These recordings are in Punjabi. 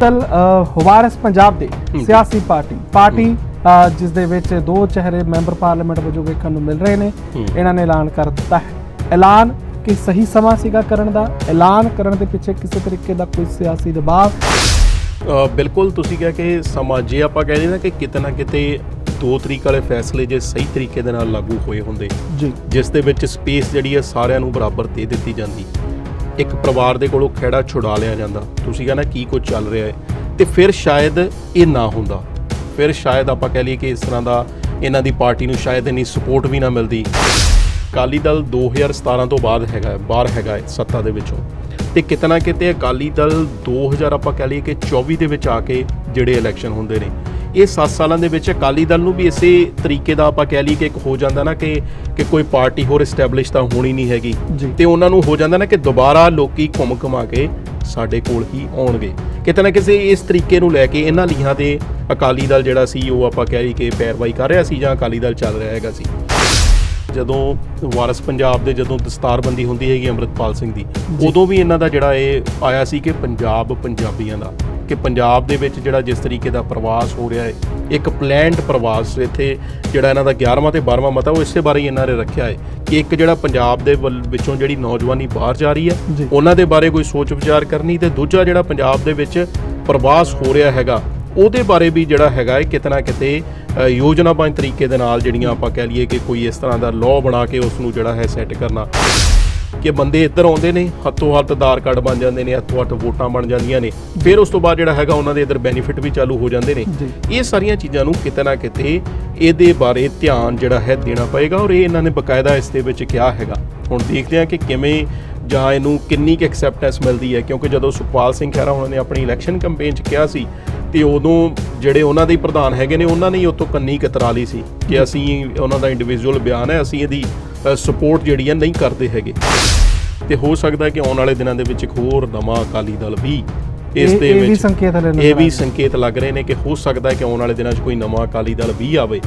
ਤਲ ਵਾਰਿਸ ਪੰਜਾਬ ਦੇ ਸਿਆਸੀ ਪਾਰਟੀ। ਪਾਰਟੀ ਜਿਸ ਦੇ ਵਿੱਚ ਦੋ ਚਿਹਰੇ ਮੈਂਬਰ ਪਾਰਲੀਮੈਂਟ ਵਜੋਂ ਵੇਖਣ ਨੂੰ ਮਿਲ ਰਹੇ ਨੇ। ਇਹਨਾਂ ਨੇ ਐਲਾਨ ਕਰ ਦਿੱਤਾ ਹੈ। ਐਲਾਨ ਕਿ ਸਹੀ ਸਮਾਂ ਸੀਗਾ ਕਰਨ ਦਾ। ਐਲਾਨ ਕਰਨ ਦੇ ਪਿੱਛੇ ਕਿਸੇ ਤਰੀਕੇ ਦਾ ਕੋਈ ਸਿਆਸੀ ਦਬਾਅ? ਬਿਲਕੁਲ ਤੁਸੀਂ ਕਿਹਾ ਕਿ ਸਮਾਂ ਜੇ ਆਪਾਂ ਕਹਿੰਦੇ ਨਾ ਕਿ ਕਿਤੇ ਨਾ ਕਿਤੇ ਦੋ ਤਰੀਕ ਵਾਲੇ ਫੈਸਲੇ ਜੇ ਸਹੀ ਤਰੀਕੇ ਦੇ ਨਾਲ ਲਾਗੂ ਹੋਏ ਹੁੰਦੇ ਜੀ। ਜਿਸ ਦੇ ਵਿੱਚ ਸਪੇਸ ਜਿਹੜੀ ਹੈ ਸਾਰਿਆਂ ਨੂੰ ਬਰਾਬਰ ਦੇ ਦਿੱਤੀ ਜਾਂਦੀ। ਇੱਕ ਪਰਿਵਾਰ ਦੇ ਕੋਲੋਂ ਖਹਿੜਾ ਛੁਡਾ ਲਿਆ ਜਾਂਦਾ। ਤੁਸੀਂ ਕਹਿੰਦਾ ਕੀ ਕੁਝ ਚੱਲ ਰਿਹਾ ਹੈ? ਤੇ ਫਿਰ ਸ਼ਾਇਦ ਇਹ ਨਾ ਹੁੰਦਾ। ਫਿਰ ਸ਼ਾਇਦ ਆਪਾਂ ਕਹਿ ਲਈਏ ਕਿ ਇਸ ਤਰ੍ਹਾਂ ਦਾ ਇਹਨਾਂ ਦੀ ਪਾਰਟੀ ਨੂੰ ਸ਼ਾਇਦ ਇੰਨੀ ਸਪੋਰਟ ਵੀ ਨਾ ਮਿਲਦੀ। ਅਕਾਲੀ ਦਲ 2017 ਤੋਂ ਬਾਅਦ ਹੈਗਾ ਬਾਹਰ ਹੈਗਾ ਹੈ ਸੱਤਾ ਦੇ ਵਿੱਚੋਂ। ਤੇ ਕਿਤੇ ਨਾ ਕਿਤੇ ਅਕਾਲੀ ਦਲ 2000 ਆਪਾਂ ਕਹਿ ਲਈਏ ਕਿ 24 ਦੇ ਵਿੱਚ ਆ ਕੇ ਜਿਹੜੇ ਇਲੈਕਸ਼ਨ ਹੁੰਦੇ ਨੇ। ਇਹ 7 ਸਾਲਾਂ ਦੇ ਵਿੱਚ ਅਕਾਲੀ ਦਲ ਨੂੰ ਵੀ ਇਸੇ ਤਰੀਕੇ ਦਾ ਆਪਾਂ ਕਹਿ ਲਈਏ ਕਿ ਇੱਕ ਹੋ ਜਾਂਦਾ ਨਾ ਕਿ ਕਿ ਕੋਈ ਪਾਰਟੀ ਹੋਰ ਐਸਟੈਬਲਿਸ਼ ਤਾਂ ਹੋਣੀ ਨਹੀਂ ਹੈਗੀ। ਤੇ ਉਹਨਾਂ ਨੂੰ ਹੋ ਜਾਂਦਾ ਨਾ ਕਿ ਦੁਬਾਰਾ ਲੋਕੀ ਘੁੰਮ ਘੁਮਾ ਕੇ ਸਾਡੇ ਕੋਲ ਹੀ ਆਉਣਗੇ। ਕਿਤੇ ਨਾ ਕਿਸੇ ਇਸ ਤਰੀਕੇ ਨੂੰ ਲੈ ਕੇ ਇਹਨਾਂ ਲੀਹਾਂ ਦੇ ਅਕਾਲੀ ਦਲ ਜਿਹੜਾ ਸੀ ਉਹ ਆਪਾਂ ਕਹਿ ਲਈਏ ਕਿ ਪੈਰਵਾਈ ਕਰ ਰਿਹਾ ਸੀ ਜਾਂ ਅਕਾਲੀ ਦਲ ਚੱਲ ਰਿਹਾ ਹੈਗਾ ਸੀ। ਜਦੋਂ ਵਾਰਸ ਪੰਜਾਬ ਦੇ ਜਦੋਂ ਦਸਤਾਰਬੰਦੀ ਹੁੰਦੀ ਹੈਗੀ ਅੰਮ੍ਰਿਤਪਾਲ ਸਿੰਘ ਦੀ ਉਦੋਂ ਵੀ ਇਹਨਾਂ ਦਾ ਜਿਹੜਾ ਇਹ ਆਇਆ ਸੀ ਕਿ ਪੰਜਾਬ ਪੰਜਾਬੀਆਂ ਦਾ। ਕਿ ਪੰਜਾਬ ਦੇ ਵਿੱਚ ਜਿਹੜਾ ਜਿਸ ਤਰੀਕੇ ਦਾ ਪ੍ਰਵਾਸ ਹੋ ਰਿਹਾ ਹੈ ਇੱਕ ਪਲੈਨਡ ਪ੍ਰਵਾਸ ਇੱਥੇ ਜਿਹੜਾ ਇਹਨਾਂ ਦਾ 11ਵਾਂ ਤੇ 12ਵਾਂ ਮਤਾ ਉਹ ਇਸੇ ਬਾਰੇ ਹੀ ਇਹਨਾਂ ਨੇ ਰੱਖਿਆ ਹੈ ਕਿ ਇੱਕ ਜਿਹੜਾ ਪੰਜਾਬ ਦੇ ਵਿੱਚੋਂ ਜਿਹੜੀ ਨੌਜਵਾਨੀ ਬਾਹਰ ਜਾ ਰਹੀ। ਹੈ ਉਹਨਾਂ ਦੇ ਬਾਰੇ ਕੋਈ ਸੋਚ ਵਿਚਾਰ ਕਰਨੀ ਤੇ ਦੂਜਾ ਜਿਹੜਾ ਪੰਜਾਬ ਦੇ ਵਿੱਚ ਪ੍ਰਵਾਸ ਹੋ ਰਿਹਾ ਹੈਗਾ ਉਹਦੇ ਬਾਰੇ ਵੀ ਜਿਹੜਾ ਹੈਗਾ ਹੈ ਕਿਤੇ ਨਾ ਕਿਤੇ ਅ, ਯੋਜਨਾਬੱਧ ਤਰੀਕੇ ਦੇ ਨਾਲ ਜਿਹੜੀਆਂ ਆਪਾਂ ਕਹਿ ਲਈਏ ਕਿ ਕੋਈ ਇਸ ਤਰ੍ਹਾਂ ਦਾ ਲਾਅ ਬਣਾ ਕੇ ਉਸ ਨੂੰ ਜਿਹੜਾ ਹੈ ਸੈੱਟ ਕਰਨਾ ਕਿ ਬੰਦੇ ਇੱਧਰ ਆਉਂਦੇ ਨੇ ਹੱਥੋਂ ਹੱਥ ਆਧਾਰ ਕਾਰਡ ਬਣ ਜਾਂਦੇ ਨੇ ਹੱਥੋਂ ਹੱਥ ਵੋਟਾਂ ਬਣ ਜਾਂਦੀਆਂ ਨੇ। ਫਿਰ ਉਸ ਤੋਂ ਬਾਅਦ ਜਿਹੜਾ ਹੈਗਾ ਉਹਨਾਂ ਦੇ ਇੱਧਰ ਬੈਨੀਫਿਟ ਵੀ ਚਾਲੂ ਹੋ ਜਾਂਦੇ ਨੇ। ਇਹ ਸਾਰੀਆਂ ਚੀਜ਼ਾਂ ਨੂੰ ਕਿਤੇ ਨਾ ਕਿਤੇ ਇਹਦੇ ਬਾਰੇ ਧਿਆਨ ਜਿਹੜਾ ਹੈ ਦੇਣਾ ਪਏਗਾ ਔਰ ਇਹ ਇਹਨਾਂ ਨੇ ਬਕਾਇਦਾ ਇਸ ਦੇ ਵਿੱਚ ਕਿਹਾ ਹੈਗਾ। ਹੁਣ ਦੇਖਦੇ ਹਾਂ ਕਿ ਕਿਵੇਂ ਜਾਂ ਇਹਨੂੰ ਕਿੰਨੀ ਕੁ ਐਕਸੈਪਟੈਂਸ ਮਿਲਦੀ ਹੈ? ਕਿਉਂਕਿ ਜਦੋਂ ਸੁਖਪਾਲ ਸਿੰਘ ਖਹਿਰਾ ਉਹਨਾਂ ਨੇ ਆਪਣੀ ਇਲੈਕਸ਼ਨ ਕੈਂਪੇਨ 'ਚ ਕਿਹਾ ਸੀ ਤੇ ਉਦੋਂ ਜਿਹੜੇ ਉਹਨਾਂ ਦੇ ਪ੍ਰਧਾਨ ਹੈਗੇ ਨੇ ਉਹਨਾਂ ਨੇ ਹੀ ਉਤੋਂ ਕੰਨੀ ਕਤਰਾ ਲਈ ਸੀ ਕਿ ਅਸੀਂ ਉਹਨਾਂ ਦਾ ਇੰਡੀਵਿਜੂਅਲ ਬਿਆਨ ਹੈ ਅਸੀਂ ਇਹਦੀ ਸਪੋਰਟ ਜਿਹੜੀ ਹੈ ਨਹੀਂ ਕਰਦੇ ਹੈਗੇ। ਤੇ ਹੋ ਸਕਦਾ ਹੈ ਕਿ ਆਉਣ ਵਾਲੇ ਦਿਨਾਂ ਦੇ ਵਿੱਚ ਇੱਕ ਹੋਰ ਨਵਾਂ ਅਕਾਲੀ ਦਲ ਵੀ ਇਸ ਇਹ- ਦੇ ਇਹ ਵੀ ਵਿੱਚ ਸੰਕੇਤ ਹਲੇ ਨਜ਼ਰ ਇਹ ਆ ਵੀ ਰਹੇ। ਸੰਕੇਤ ਲੱਗ ਰਹੇ ਨੇ ਕਿ ਹੋ ਸਕਦਾ ਹੈ ਕਿ ਆਉਣ ਵਾਲੇ ਦਿਨਾਂ 'ਚ ਕੋਈ ਨਵਾਂ ਅਕਾਲੀ ਦਲ ਵੀ ਆਵੇ।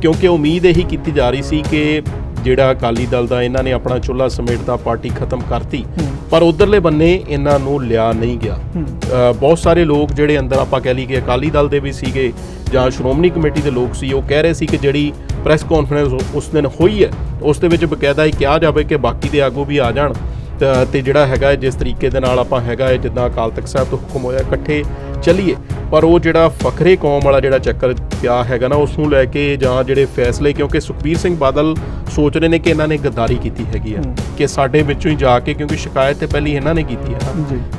ਕਿਉਂਕਿ ਉਮੀਦ ਇਹੀ ਕੀਤੀ ਜਾ ਰਹੀ ਸੀ ਕਿ ਜਿਹੜਾ ਅਕਾਲੀ ਦਲ ਦਾ ਇਹਨਾਂ ਨੇ ਆਪਣਾ ਚੁੱਲ੍ਹਾ ਸਮੇਟ ਦਾ ਪਾਰਟੀ ਖਤਮ ਕਰਤੀ ਪਰ ਉਧਰਲੇ ਬੰਨੇ ਇਹਨਾਂ ਨੂੰ ਲਿਆ ਨਹੀਂ ਗਿਆ। ਬਹੁਤ ਸਾਰੇ ਲੋਕ ਜਿਹੜੇ ਅੰਦਰ ਆਪਾਂ ਕਹਿ ਲਈ ਕਿ ਅਕਾਲੀ ਦਲ ਦੇ ਵੀ ਸੀਗੇ ਜਾਂ ਸ਼੍ਰੋਮਣੀ ਕਮੇਟੀ ਦੇ ਲੋਕ ਸੀ ਉਹ ਕਹਿ ਰਹੇ ਸੀ ਕਿ ਜਿਹੜੀ ਪ੍ਰੈਸ ਕਾਨਫਰੰਸ ਉਸ ਦਿਨ ਹੋਈ ਹੈ ਉਸ ਦੇ ਵਿੱਚ ਬਕਾਇਦਾ ਹੀ ਕਿਹਾ ਜਾਵੇ ਕਿ ਬਾਕੀ ਦੇ ਆਗੂ ਵੀ ਆ ਜਾਣ। ਤਾਂ- ਜਿਹੜਾ ਹੈਗਾ ਜਿਸ ਤਰੀਕੇ ਦੇ ਨਾਲ ਆਪਾਂ ਹੈਗਾ ਹੈ ਜਿੱਦਾਂ ਅਕਾਲ ਤਖਤ ਸਾਹਿਬ ਤੋਂ ਹੁਕਮ ਹੋਇਆ ਇਕੱਠੇ ਚੱਲੀਏ। ਪਰ ਉਹ ਜਿਹੜਾ ਫਖਰੇ ਕੌਮ ਵਾਲਾ ਜਿਹੜਾ ਚੱਕਰ ਪਿਆ ਹੈਗਾ ਨਾ ਉਸ ਨੂੰ ਲੈ ਕੇ ਜਾਂ ਜਿਹੜੇ ਫੈਸਲੇ ਕਿਉਂਕਿ ਸੁਖਬੀਰ ਸਿੰਘ ਬਾਦਲ ਸੋਚ ਰਹੇ ਨੇ ਕਿ ਇਹਨਾਂ ਨੇ ਗੱਦਾਰੀ ਕੀਤੀ ਹੈਗੀ ਆ ਕਿ ਸਾਡੇ ਵਿੱਚੋਂ ਹੀ ਜਾ ਕੇ ਕਿਉਂਕਿ ਸ਼ਿਕਾਇਤ ਤੇ ਪਹਿਲੀ ਇਹਨਾਂ ਨੇ ਕੀਤੀ ਹੈ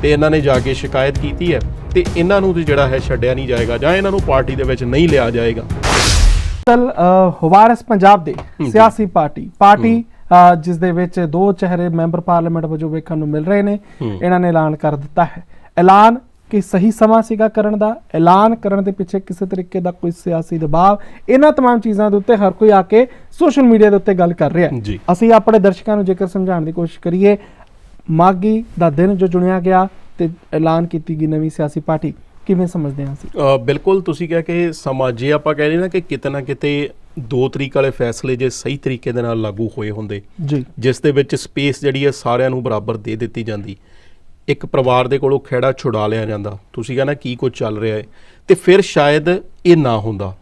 ਤੇ ਇਹਨਾਂ ਨੇ ਜਾ ਕੇ ਸ਼ਿਕਾਇਤ ਕੀਤੀ ਹੈ ਤੇ ਇਹਨਾਂ ਨੂੰ ਜਿਹੜਾ ਹੈ ਛੱਡਿਆ ਨਹੀਂ ਜਾਏਗਾ ਜਾਂ ਇਹਨਾਂ ਨੂੰ ਪਾਰਟੀ ਦੇ ਵਿੱਚ ਨਹੀਂ ਲਿਆ ਜਾਏਗਾ। ਤਲ ਵਾਰਿਸ ਪੰਜਾਬ ਦੇ ਸਿਆਸੀ ਪਾਰਟੀ ਪਾਰਟੀ ਜਿਸ ਦੇ ਵਿੱਚ ਦੋ ਚਿਹਰੇ ਮੈਂਬਰ ਪਾਰਲੀਮੈਂਟ ਵਜੋਂ ਵੇਖਣ ਨੂੰ ਮਿਲ ਰਹੇ ਨੇ ਇਹਨਾਂ ਨੇ ਐਲਾਨ ਕਰ ਦਿੱਤਾ ਹੈ ਐਲਾਨ ਕਿ ਸਹੀ ਸਮਾਂ ਸੀਗਾ ਕਰਨ ਦਾ ਐਲਾਨ ਕਰਨ ਦੇ ਪਿੱਛੇ ਕਿਸੇ ਤਰੀਕੇ ਦਾ ਕੋਈ ਸਿਆਸੀ ਦਬਾਅ ਇਹਨਾਂ तमाम ਚੀਜ਼ਾਂ ਦੇ ਉੱਤੇ ਹਰ ਕੋਈ ਆ ਕੇ ਸੋਸ਼ਲ ਮੀਡੀਆ ਦੇ ਉੱਤੇ ਗੱਲ ਕਰ ਰਿਹਾ ਹੈ ਜੀ। ਅਸੀਂ ਆਪਣੇ ਦਰਸ਼ਕਾਂ ਨੂੰ ਜੇਕਰ ਸਮਝਾਉਣ ਦੀ ਕੋਸ਼ਿਸ਼ ਕਰੀਏ ਮਾਗੀ ਦਾ ਦਿਨ ਜੋ ਚੁਣਿਆ ਗਿਆ ਤੇ ਐਲਾਨ ਕੀਤੀ ਗਈ ਨਵੀਂ ਸਿਆਸੀ ਪਾਰਟੀ ਕਿਵੇਂ ਸਮਝਦੇ ਹਾਂ ਅਸੀਂ ਅ, ਬਿਲਕੁਲ ਤੁਸੀਂ ਕਿਹਾ ਕਿ ਸਮਾਂ ਜੇ ਆਪਾਂ ਕਹਿੰਦੇ ਨਾ ਕਿ ਕਿਤੇ ਨਾ ਕਿਤੇ ਦੋ ਤਰੀਕ ਵਾਲੇ ਫੈਸਲੇ ਜੇ ਸਹੀ ਤਰੀਕੇ ਦੇ ਨਾਲ ਲਾਗੂ ਹੋਏ ਹੁੰਦੇ ਜੀ। ਜਿਸ ਦੇ ਵਿੱਚ ਸਪੇਸ ਜਿਹੜੀ ਹੈ ਸਾਰਿਆਂ ਨੂੰ ਬਰਾਬਰ ਦੇ ਦਿੱਤੀ ਜਾਂਦੀ। ਇੱਕ ਪਰਿਵਾਰ ਦੇ ਕੋਲੋਂ ਖਹਿੜਾ ਛੁਡਾ ਲਿਆ ਜਾਂਦਾ। ਤੁਸੀਂ ਕਹਿੰਦਾ ਕੀ ਕੁਝ ਚੱਲ ਰਿਹਾ ਹੈ। ਤੇ ਫਿਰ ਸ਼ਾਇਦ ਇਹ ਨਾ ਹੁੰਦਾ।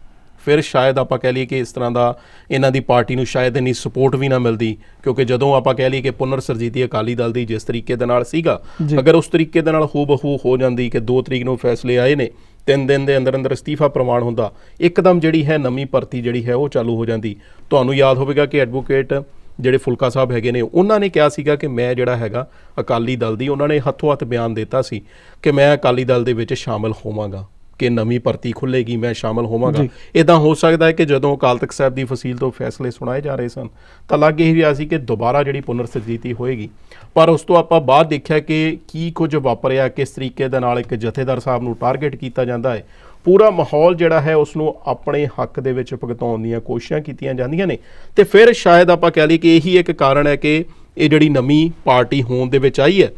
ਫਿਰ ਸ਼ਾਇਦ ਆਪਾਂ ਕਹਿ ਲਈਏ ਕਿ ਇਸ ਤਰ੍ਹਾਂ ਦਾ ਇਹਨਾਂ ਦੀ ਪਾਰਟੀ ਨੂੰ ਸ਼ਾਇਦ ਇੰਨੀ ਸਪੋਰਟ ਵੀ ਨਾ ਮਿਲਦੀ ਕਿਉਂਕਿ ਜਦੋਂ ਆਪਾਂ ਕਹਿ ਲਈਏ ਕਿ ਪੁਨਰ ਸਰਜੀਤੀ ਅਕਾਲੀ ਦਲ ਦੀ ਜਿਸ ਤਰੀਕੇ ਦੇ ਨਾਲ ਸੀਗਾ। ਅਗਰ ਉਸ ਤਰੀਕੇ ਦੇ ਨਾਲ ਹੂਬਹੂ ਹੋ ਜਾਂਦੀ ਕਿ 2 ਤਰੀਕ ਨੂੰ ਫੈਸਲੇ ਆਏ ਨੇ ਤਿੰਨ ਦਿਨ ਦੇ ਅੰਦਰ ਅੰਦਰ ਅਸਤੀਫਾ ਪ੍ਰਮਾਣ ਹੁੰਦਾ। ਇੱਕਦਮ ਜਿਹੜੀ ਹੈ ਨਵੀਂ ਭਰਤੀ ਜਿਹੜੀ ਹੈ ਉਹ ਚਾਲੂ ਹੋ ਜਾਂਦੀ। ਤੁਹਾਨੂੰ ਯਾਦ ਹੋਵੇਗਾ ਕਿ ਐਡਵੋਕੇਟ ਜਿਹੜੇ ਫੁਲਕਾ ਸਾਹਿਬ ਹੈਗੇ ਨੇ, ਉਹਨਾਂ ਨੇ ਕਿਹਾ ਸੀਗਾ ਕਿ ਮੈਂ ਜਿਹੜਾ ਹੈਗਾ ਅਕਾਲੀ ਦਲ ਦੀ, ਉਹਨਾਂ ਨੇ ਹੱਥੋਂ ਹੱਥ ਬਿਆਨ ਦਿੱਤਾ ਸੀ ਕਿ ਮੈਂ ਅਕਾਲੀ ਦਲ ਦੇ ਵਿੱਚ ਸ਼ਾਮਲ ਹੋਵਾਂਗਾ। ਕਿ ਨਵੀਂ ਭਰਤੀ ਖੁੱਲੇਗੀ ਮੈਂ ਸ਼ਾਮਲ ਹੋਵਾਂਗਾ। ਇਦਾਂ ਹੋ ਸਕਦਾ ਹੈ ਕਿ ਜਦੋਂ ਅਕਾਲ ਤਖਤ ਸਾਹਿਬ ਦੀ ਫਸੀਲ ਤੋਂ ਫੈਸਲੇ ਸੁਣਾਏ ਜਾ ਰਹੇ ਸਨ ਤਾਂ ਲੱਗ ਇਹ ਰਿਹਾ ਸੀ ਕਿ ਦੁਬਾਰਾ ਜਿਹੜੀ ਪੁਨਰ ਸਰਜੀਤੀ ਹੋਏਗੀ। ਪਰ ਉਸ ਤੋਂ ਆਪਾਂ ਬਾਅਦ ਦੇਖਿਆ ਕਿ ਕੀ ਕੁਝ ਵਾਪਰਿਆ ਕਿਸ ਤਰੀਕੇ ਦੇ ਨਾਲ ਇੱਕ ਜਥੇਦਾਰ ਸਾਹਿਬ ਨੂੰ ਟਾਰਗੇਟ ਕੀਤਾ ਜਾਂਦਾ ਹੈ। ਪੂਰਾ ਮਾਹੌਲ ਜਿਹੜਾ ਹੈ ਉਸ ਨੂੰ ਆਪਣੇ ਹੱਕ ਦੇ ਵਿੱਚ ਭੁਗਤਾਉਣ ਦੀਆਂ ਕੋਸ਼ਿਸ਼ਾਂ ਕੀਤੀਆਂ ਜਾਂਦੀਆਂ ਨੇ। ਤੇ ਫਿਰ ਸ਼ਾਇਦ ਆਪਾਂ ਕਹਿ ਲਈਏ ਕਿ ਇਹੀ ਇੱਕ ਕਾਰਨ ਹੈ ਕਿ ਇਹ ਜਿਹੜੀ ਨਵੀਂ ਪਾਰਟੀ ਹੋਣ ਦੇ ਵਿੱਚ ਆਈ ਹੈ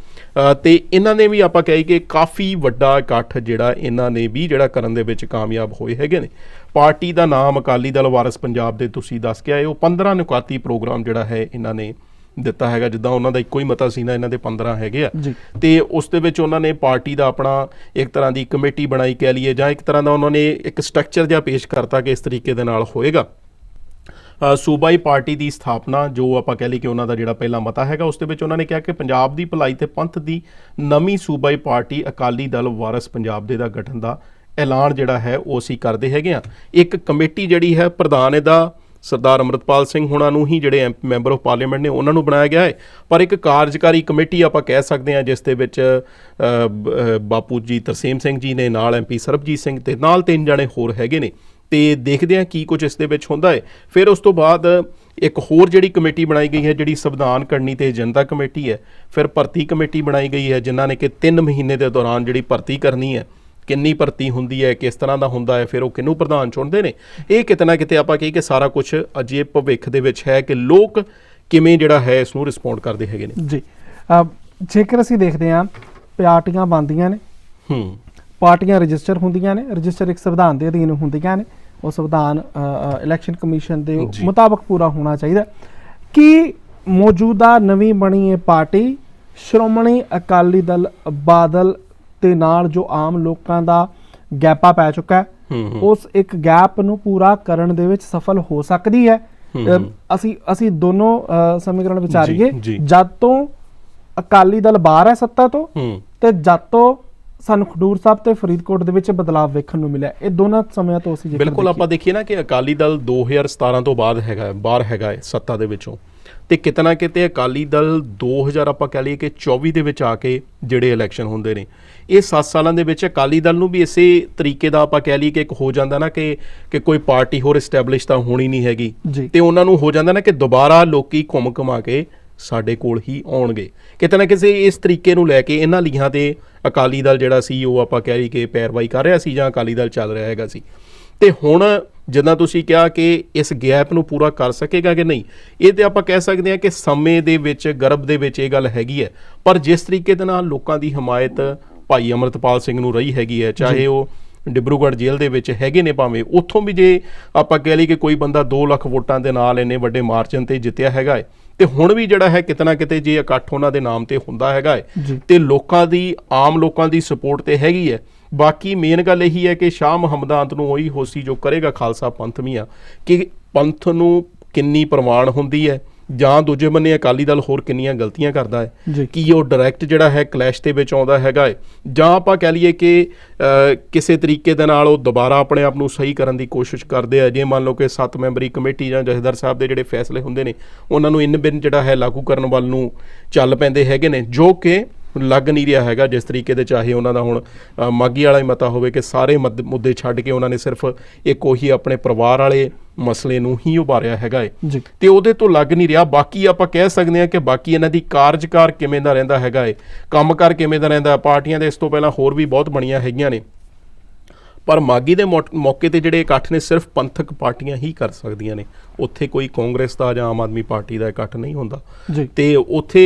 ਤੇ ਇਹਨਾਂ ਨੇ ਵੀ ਆਪਾਂ ਕਹੀ ਕਿ ਕਾਫੀ ਵੱਡਾ ਇਕੱਠ ਜਿਹੜਾ ਇਹਨਾਂ ਨੇ ਵੀ ਜਿਹੜਾ ਕਰਨ ਦੇ ਵਿੱਚ ਕਾਮਯਾਬ ਹੋਏ ਹੈਗੇ ਨੇ। ਪਾਰਟੀ ਦਾ ਨਾਮ ਅਕਾਲੀ ਦਲ ਵਾਰਿਸ ਪੰਜਾਬ ਦੇ ਤੁਸੀਂ ਦੱਸ ਕੇ ਆਏ ਹੋ। 15 ਨੁਕਾਤੀ ਪ੍ਰੋਗਰਾਮ ਜਿਹੜਾ ਹੈ ਇਹਨਾਂ ਨੇ ਦਿੱਤਾ ਹੈਗਾ ਜਿੱਦਾਂ ਉਹਨਾਂ ਦਾ ਇੱਕੋ ਹੀ ਮਤਾ ਸੀ ਨਾ ਇਹਨਾਂ ਦੇ 15 ਹੈਗੇ ਆ। ਤੇ ਉਸ ਦੇ ਵਿੱਚ ਉਹਨਾਂ ਨੇ ਪਾਰਟੀ ਦਾ ਆਪਣਾ ਇੱਕ ਤਰ੍ਹਾਂ ਦੀ ਕਮੇਟੀ ਬਣਾਈ ਕਹਿ ਲਈਏ ਜਾਂ ਇੱਕ ਤਰ੍ਹਾਂ ਦਾ ਉਹਨਾਂ ਨੇ ਇੱਕ ਸਟਰਕਚਰ ਜਿਹਾ ਪੇਸ਼ ਕਰਤਾ ਕਿ ਇਸ ਤਰੀਕੇ ਦੇ ਨਾਲ ਹੋਏਗਾ। ਸੂਬਾਈ ਪਾਰਟੀ ਦੀ ਸਥਾਪਨਾ, ਜੋ ਆਪਾਂ ਕਹਿ ਲਈ ਕਿ ਉਹਨਾਂ ਦਾ ਜਿਹੜਾ ਪਹਿਲਾ ਮਤਾ ਹੈਗਾ, ਉਸ ਦੇ ਵਿੱਚ ਉਹਨਾਂ ਨੇ ਕਿਹਾ ਕਿ ਪੰਜਾਬ ਦੀ ਭਲਾਈ ਤੇ ਪੰਥ ਦੀ ਨਵੀਂ ਸੂਬਾਈ ਪਾਰਟੀ ਅਕਾਲੀ ਦਲ ਵਾਰਸ ਪੰਜਾਬ ਦੇ ਦਾ ਗਠਨ ਦਾ ਐਲਾਨ ਜਿਹੜਾ ਹੈ, ਉਹ ਅਸੀਂ ਕਰਦੇ ਹੈਗੇ ਆ ਇੱਕ ਕਮੇਟੀ ਜਿਹੜੀ ਹੈ, ਪ੍ਰਧਾਨ ਇਹਦਾ ਸਰਦਾਰ ਅਮਰਤਪਾਲ ਸਿੰਘ ਹੁਣਾਂ ਨੂੰ ਹੀ ਜਿਹੜੇ ਐਮ- ਮੈਂਬਰ ਆਫ ਪਾਰਲੀਮੈਂਟ ਨੇ, ਉਹਨਾਂ ਨੂੰ ਬਣਾਇਆ ਗਿਆ ਹੈ। ਪਰ ਇੱਕ ਕਾਰਜਕਾਰੀ ਕਮੇਟੀ ਆਪਾਂ ਕਹਿ ਸਕਦੇ ਹਾਂ, ਜਿਸ ਦੇ ਵਿੱਚ ਬਾਪੂ ਜੀ ਤਰਸੇਮ ਸਿੰਘ ਜੀ ਨੇ, ਨਾਲ ਐਮਪੀ ਸਰਬਜੀਤ ਸਿੰਘ ਤੇ ਨਾਲ ਤਿੰਨ ਜਣੇ ਹੋਰ ਹੈਗੇ ਨੇ। ਤੇ ਦੇਖਦੇ ਹਾਂ ਕੀ ਕੁਝ ਇਸ ਦੇ ਵਿੱਚ ਹੁੰਦਾ ਹੈ। ਫਿਰ ਉਸ ਤੋਂ ਬਾਅਦ ਇੱਕ ਹੋਰ ਜਿਹੜੀ ਕਮੇਟੀ ਬਣਾਈ ਗਈ ਹੈ ਜਿਹੜੀ ਸੰਵਿਧਾਨ ਕਰਨੀ ਤੇ ਜਨਤਾ ਕਮੇਟੀ ਹੈ ਫਿਰ ਭਰਤੀ ਕਮੇਟੀ ਬਣਾਈ ਗਈ ਹੈ ਜਿਨ੍ਹਾਂ ਨੇ ਕਿ 3 ਮਹੀਨੇ ਦੇ ਦੌਰਾਨ ਜਿਹੜੀ ਭਰਤੀ ਕਰਨੀ ਹੈ ਕਿੰਨੀ ਭਰਤੀ ਹੁੰਦੀ ਹੈ ਕਿਸ ਤਰ੍ਹਾਂ ਦਾ ਹੁੰਦਾ ਹੈ ਫਿਰ ਉਹ ਕਿਹਨੂੰ ਪ੍ਰਧਾਨ ਚੁਣਦੇ ਨੇ। ਇਹ ਕਿਤੇ ਨਾ ਕਿਤੇ ਆਪਾਂ ਕਹੀ ਕਿ ਸਾਰਾ ਕੁਝ ਅਜੇ ਭਵਿੱਖ ਦੇ ਵਿੱਚ ਹੈ ਕਿ ਲੋਕ ਕਿਵੇਂ ਜਿਹੜਾ ਹੈ ਇਸ ਨੂੰ ਰਿਸਪੌਂਡ ਕਰਦੇ ਹੈਗੇ ਨੇ। ਜੀ। ਜੇਕਰ ਅਸੀਂ ਦੇਖਦੇ ਹਾਂ ਪਾਰਟੀਆਂ ਬਣਦੀਆਂ ਨੇ। ਹੂੰ। ਪਾਰਟੀਆਂ ਰਜਿਸਟਰ ਹੁੰਦੀਆਂ ਨੇ। ਰਜਿਸਟਰ ਇੱਕ ਸੰਵਿਧਾਨ ਦੇ ਅਧੀਨ ਹੁੰਦੀਆਂ ਨੇ। ਉਹ ਸੰਵਿਧਾਨ ਇਲੈਕਸ਼ਨ ਕਮਿਸ਼ਨ ਦੇ। ਮੁਤਾਬਕ ਪੂਰਾ ਹੋਣਾ ਚਾਹੀਦਾ ਕਿ ਮੌਜੂਦਾ ਨਵੀਂ ਬਣੀ ਇਹ ਪਾਰਟੀ ਸ਼੍ਰੋਮਣੀ ਅਕਾਲੀ ਦਲ ਬਾਦਲ ਦੇ ਨਾਲ ਜੋ ਆਮ ਲੋਕਾਂ ਦਾ ਗੈਪਾ ਪੈ ਚੁੱਕਾ ਹੈ ਉਸ ਇੱਕ ਗੈਪ ਨੂੰ ਪੂਰਾ ਕਰਨ ਦੇ ਵਿੱਚ ਸਫਲ ਹੋ ਸਕਦੀ ਹੈ। ਅਸੀਂ ਅਸੀਂ ਦੋਨੋਂ ਸਮੀਕਰਨ ਵਿਚਾਰੀਏ। ਜਦ ਤੋਂ ਅਕਾਲੀ ਦਲ ਬਾਹਰ ਹੈ ਸੱਤਾ ਤੋਂ ਤੇ ਜਦ ਤੋਂ ਸਾਨੂੰ ਖਡੂਰ ਸਾਹਿਬ ਤੇ ਫਰੀਦਕੋਟ ਦੇ ਵਿੱਚ ਬਦਲਾਅ ਵੇਖਣ ਨੂੰ ਮਿਲਿਆ। ਇਹ ਦੋਨਾਂ ਸਮਿਆਂ ਤੋਂ ਅਸੀਂ ਬਿਲਕੁਲ ਆਪਾਂ ਦੇਖੀਏ ਨਾ ਕਿ ਅਕਾਲੀ ਦਲ 2017 ਤੋਂ ਬਾਅਦ ਹੈਗਾ ਬਾਹਰ ਹੈਗਾ ਸੱਤਾ ਦੇ ਵਿੱਚੋਂ। ਤੇ ਕਿਤੇ ਨਾ ਕਿਤੇ ਅਕਾਲੀ ਦਲ 2000 ਆਪਾਂ ਕਹਿ ਲਈਏ ਕਿ 24 ਦੇ ਵਿੱਚ ਆ ਕੇ ਜਿਹੜੇ ਇਲੈਕਸ਼ਨ ਹੁੰਦੇ ਨੇ। ਇਹ 7 ਸਾਲਾਂ ਦੇ ਵਿੱਚ ਅਕਾਲੀ ਦਲ ਨੂੰ ਵੀ ਇਸੇ ਤਰੀਕੇ ਦਾ ਆਪਾਂ ਕਹਿ ਲਈਏ ਕਿ ਇੱਕ ਹੋ ਜਾਂਦਾ ਨਾ ਕਿ ਕਿ ਕੋਈ ਪਾਰਟੀ ਹੋਰ ਐਸਟੈਬਲਿਸ਼ ਤਾਂ ਹੋਣੀ ਨਹੀਂ ਹੈਗੀ। ਤੇ ਉਹਨਾਂ ਨੂੰ ਹੋ ਜਾਂਦਾ ਨਾ ਕਿ ਦੁਬਾਰਾ ਲੋਕੀ ਘੁੰਮ ਘੁਮਾ ਕੇ ਸਾਡੇ ਕੋਲ ਹੀ ਆਉਣਗੇ। ਕਿਤੇ ਨਾ ਕਿਸੇ ਇਸ ਤਰੀਕੇ ਨੂੰ ਲੈ ਕੇ ਇਹਨਾਂ ਲੀਹਾਂ ਤੇ ਅਕਾਲੀ ਦਲ ਜਿਹੜਾ ਸੀ ਉਹ ਆਪਾਂ ਕਹਿ ਲਈ ਕਿ ਪੈਰਵਾਈ ਕਰ ਰਿਹਾ ਸੀ ਜਾਂ ਅਕਾਲੀ ਦਲ ਚੱਲ ਰਿਹਾ ਹੈਗਾ ਸੀ। ਤੇ ਹੁਣ ਜਿੱਦਾਂ ਤੁਸੀਂ ਕਿਹਾ ਕਿ ਇਸ ਗੈਪ ਨੂੰ ਪੂਰਾ ਕਰ ਸਕੇਗਾ ਕਿ ਨਹੀਂ ਇਹ ਤੇ ਆਪਾਂ ਕਹਿ ਸਕਦੇ ਹਾਂ ਕਿ ਸਮੇਂ ਦੇ ਵਿੱਚ ਗਰਭ ਦੇ ਵਿੱਚ ਇਹ ਗੱਲ ਹੈਗੀ ਹੈ। ਪਰ ਜਿਸ ਤਰੀਕੇ ਦੇ ਨਾਲ ਲੋਕਾਂ ਦੀ ਹਮਾਇਤ ਭਾਈ ਅਮਰਤਪਾਲ ਸਿੰਘ ਨੂੰ ਰਹੀ ਹੈਗੀ ਹੈ ਚਾਹੇ ਉਹ ਡਿਬਰੂਗੜ੍ਹ ਜੇਲ੍ਹ ਦੇ ਵਿੱਚ ਹੈਗੇ ਨੇ ਭਾਵੇਂ ਉੱਥੋਂ ਵੀ ਜੇ ਆਪਾਂ ਕਹਿ ਲਈ ਕਿ ਕੋਈ ਬੰਦਾ 2 ਲੱਖ ਵੋਟਾਂ ਦੇ ਨਾਲ ਇੰਨੇ ਵੱਡੇ ਮਾਰਜਨ ਤੇ ਜਿੱਤਿਆ ਹੈਗਾ ਹੈ ਤੇ ਹੁਣ ਵੀ ਜਿਹੜਾ ਹੈ ਕਿਤਨਾ ਕਿਤੇ ਜੇ ਇਕੱਠ ਉਹਨਾਂ ਦੇ ਨਾਮ ਤੇ ਹੁੰਦਾ ਹੈਗਾ ਹੈ। ਤੇ ਲੋਕਾਂ ਦੀ ਆਮ ਲੋਕਾਂ ਦੀ ਸਪੋਰਟ ਤੇ ਹੈਗੀ ਹੈ ਬਾਕੀ ਮੇਨ ਗੱਲ ਇਹੀ ਹੈ ਕਿ ਸ਼ਾਹ ਮੁਹੰਮਦਾਂਤ ਨੂੰ ਉਹੀ ਹੋਸੀ ਜੋ ਕਰੇਗਾ ਖਾਲਸਾ ਪੰਥ ਮੀਆਂ ਕਿ ਪੰਥ ਨੂੰ ਕਿੰਨੀ ਪ੍ਰਮਾਣ ਹੁੰਦੀ ਹੈ ਜਾਂ ਦੂਜੇ ਬੰਨੇ ਅਕਾਲੀ ਦਲ ਹੋਰ ਕਿੰਨੀਆਂ ਗਲਤੀਆਂ ਕਰਦਾ। ਹੈ? ਕੀ ਉਹ ਡਾਇਰੈਕਟ ਜਿਹੜਾ ਹੈ ਕਲੈਸ਼ ਦੇ ਵਿੱਚ ਆਉਂਦਾ ਹੈਗਾ ਹੈ? ਜਾਂ ਆਪਾਂ ਕਹਿ ਲਈਏ ਕਿ ਕਿਸੇ ਤਰੀਕੇ ਦੇ ਨਾਲ ਉਹ ਦੁਬਾਰਾ ਆਪਣੇ ਆਪ ਨੂੰ ਸਹੀ ਕਰਨ ਦੀ ਕੋਸ਼ਿਸ਼ ਕਰਦੇ ਆ। ਜੇ ਮੰਨ ਲਓ ਕਿ ਸੱਤ ਮੈਂਬਰੀ ਕਮੇਟੀ ਜਾਂ ਜਥੇਦਾਰ ਸਾਹਿਬ ਦੇ ਜਿਹੜੇ ਫੈਸਲੇ ਹੁੰਦੇ ਨੇ ਉਹਨਾਂ ਨੂੰ ਇਨ ਬਿਨ ਜਿਹੜਾ ਹੈ ਲਾਗੂ ਕਰਨ ਵੱਲ ਨੂੰ ਚੱਲ ਪੈਂਦੇ ਹੈਗੇ ਨੇ ਜੋ ਕਿ ਲੱਗ ਨਹੀਂ ਰਿਹਾ ਹੈਗਾ ਜਿਸ ਤਰੀਕੇ ਦੇ ਚਾਹੇ ਉਹਨਾਂ ਦਾ ਹੁਣ ਮਾਗੀ ਵਾਲਾ ਹੀ ਮਤਾ ਹੋਵੇ ਕਿ ਸਾਰੇ ਮੱਦ- ਛੱਡ ਕੇ ਉਹਨਾਂ ਨੇ ਸਿਰਫ ਇੱਕ ਉਹੀ ਆਪਣੇ ਪਰਿਵਾਰ ਵਾਲੇ ਮਸਲੇ ਨੂੰ ਹੀ ਉਭਾਰਿਆ ਹੈਗਾ ਏ। ਤੇ ਉਹਦੇ ਤੋਂ ਲੱਗ ਨਹੀਂ ਰਿਹਾ। ਬਾਕੀ ਆਪਾਂ ਕਹਿ ਸਕਦੇ ਹਾਂ ਕਿ ਬਾਕੀ ਇਹਨਾਂ ਦੀ ਕਾਰਜਕਾਰ ਕਿਵੇਂ ਦਾ ਰਹਿੰਦਾ ਹੈਗਾ ਏ ਕੰਮਕਾਰ ਕਿਵੇਂ ਦਾ ਰਹਿੰਦਾ ਪਾਰਟੀਆਂ ਦੇ ਇਸ ਤੋਂ ਪਹਿਲਾਂ ਹੋਰ ਵੀ ਬਹੁਤ ਬਣੀਆਂ ਹੈਗੀਆਂ ਨੇ। ਪਰ ਮਾਗੀ ਦੇ ਮੌਕੇ ਤੇ ਜਿਹੜੇ ਇਕੱਠ ਨੇ ਸਿਰਫ ਪੰਥਕ ਪਾਰਟੀਆਂ ਹੀ ਕਰ ਸਕਦੀਆਂ ਨੇ। ਉੱਥੇ ਕੋਈ ਕਾਂਗਰਸ ਦਾ ਜਾਂ ਆਮ ਆਦਮੀ ਪਾਰਟੀ ਦਾ ਇਕੱਠ ਨਹੀਂ ਹੁੰਦਾ। ਤੇ ਉੱਥੇ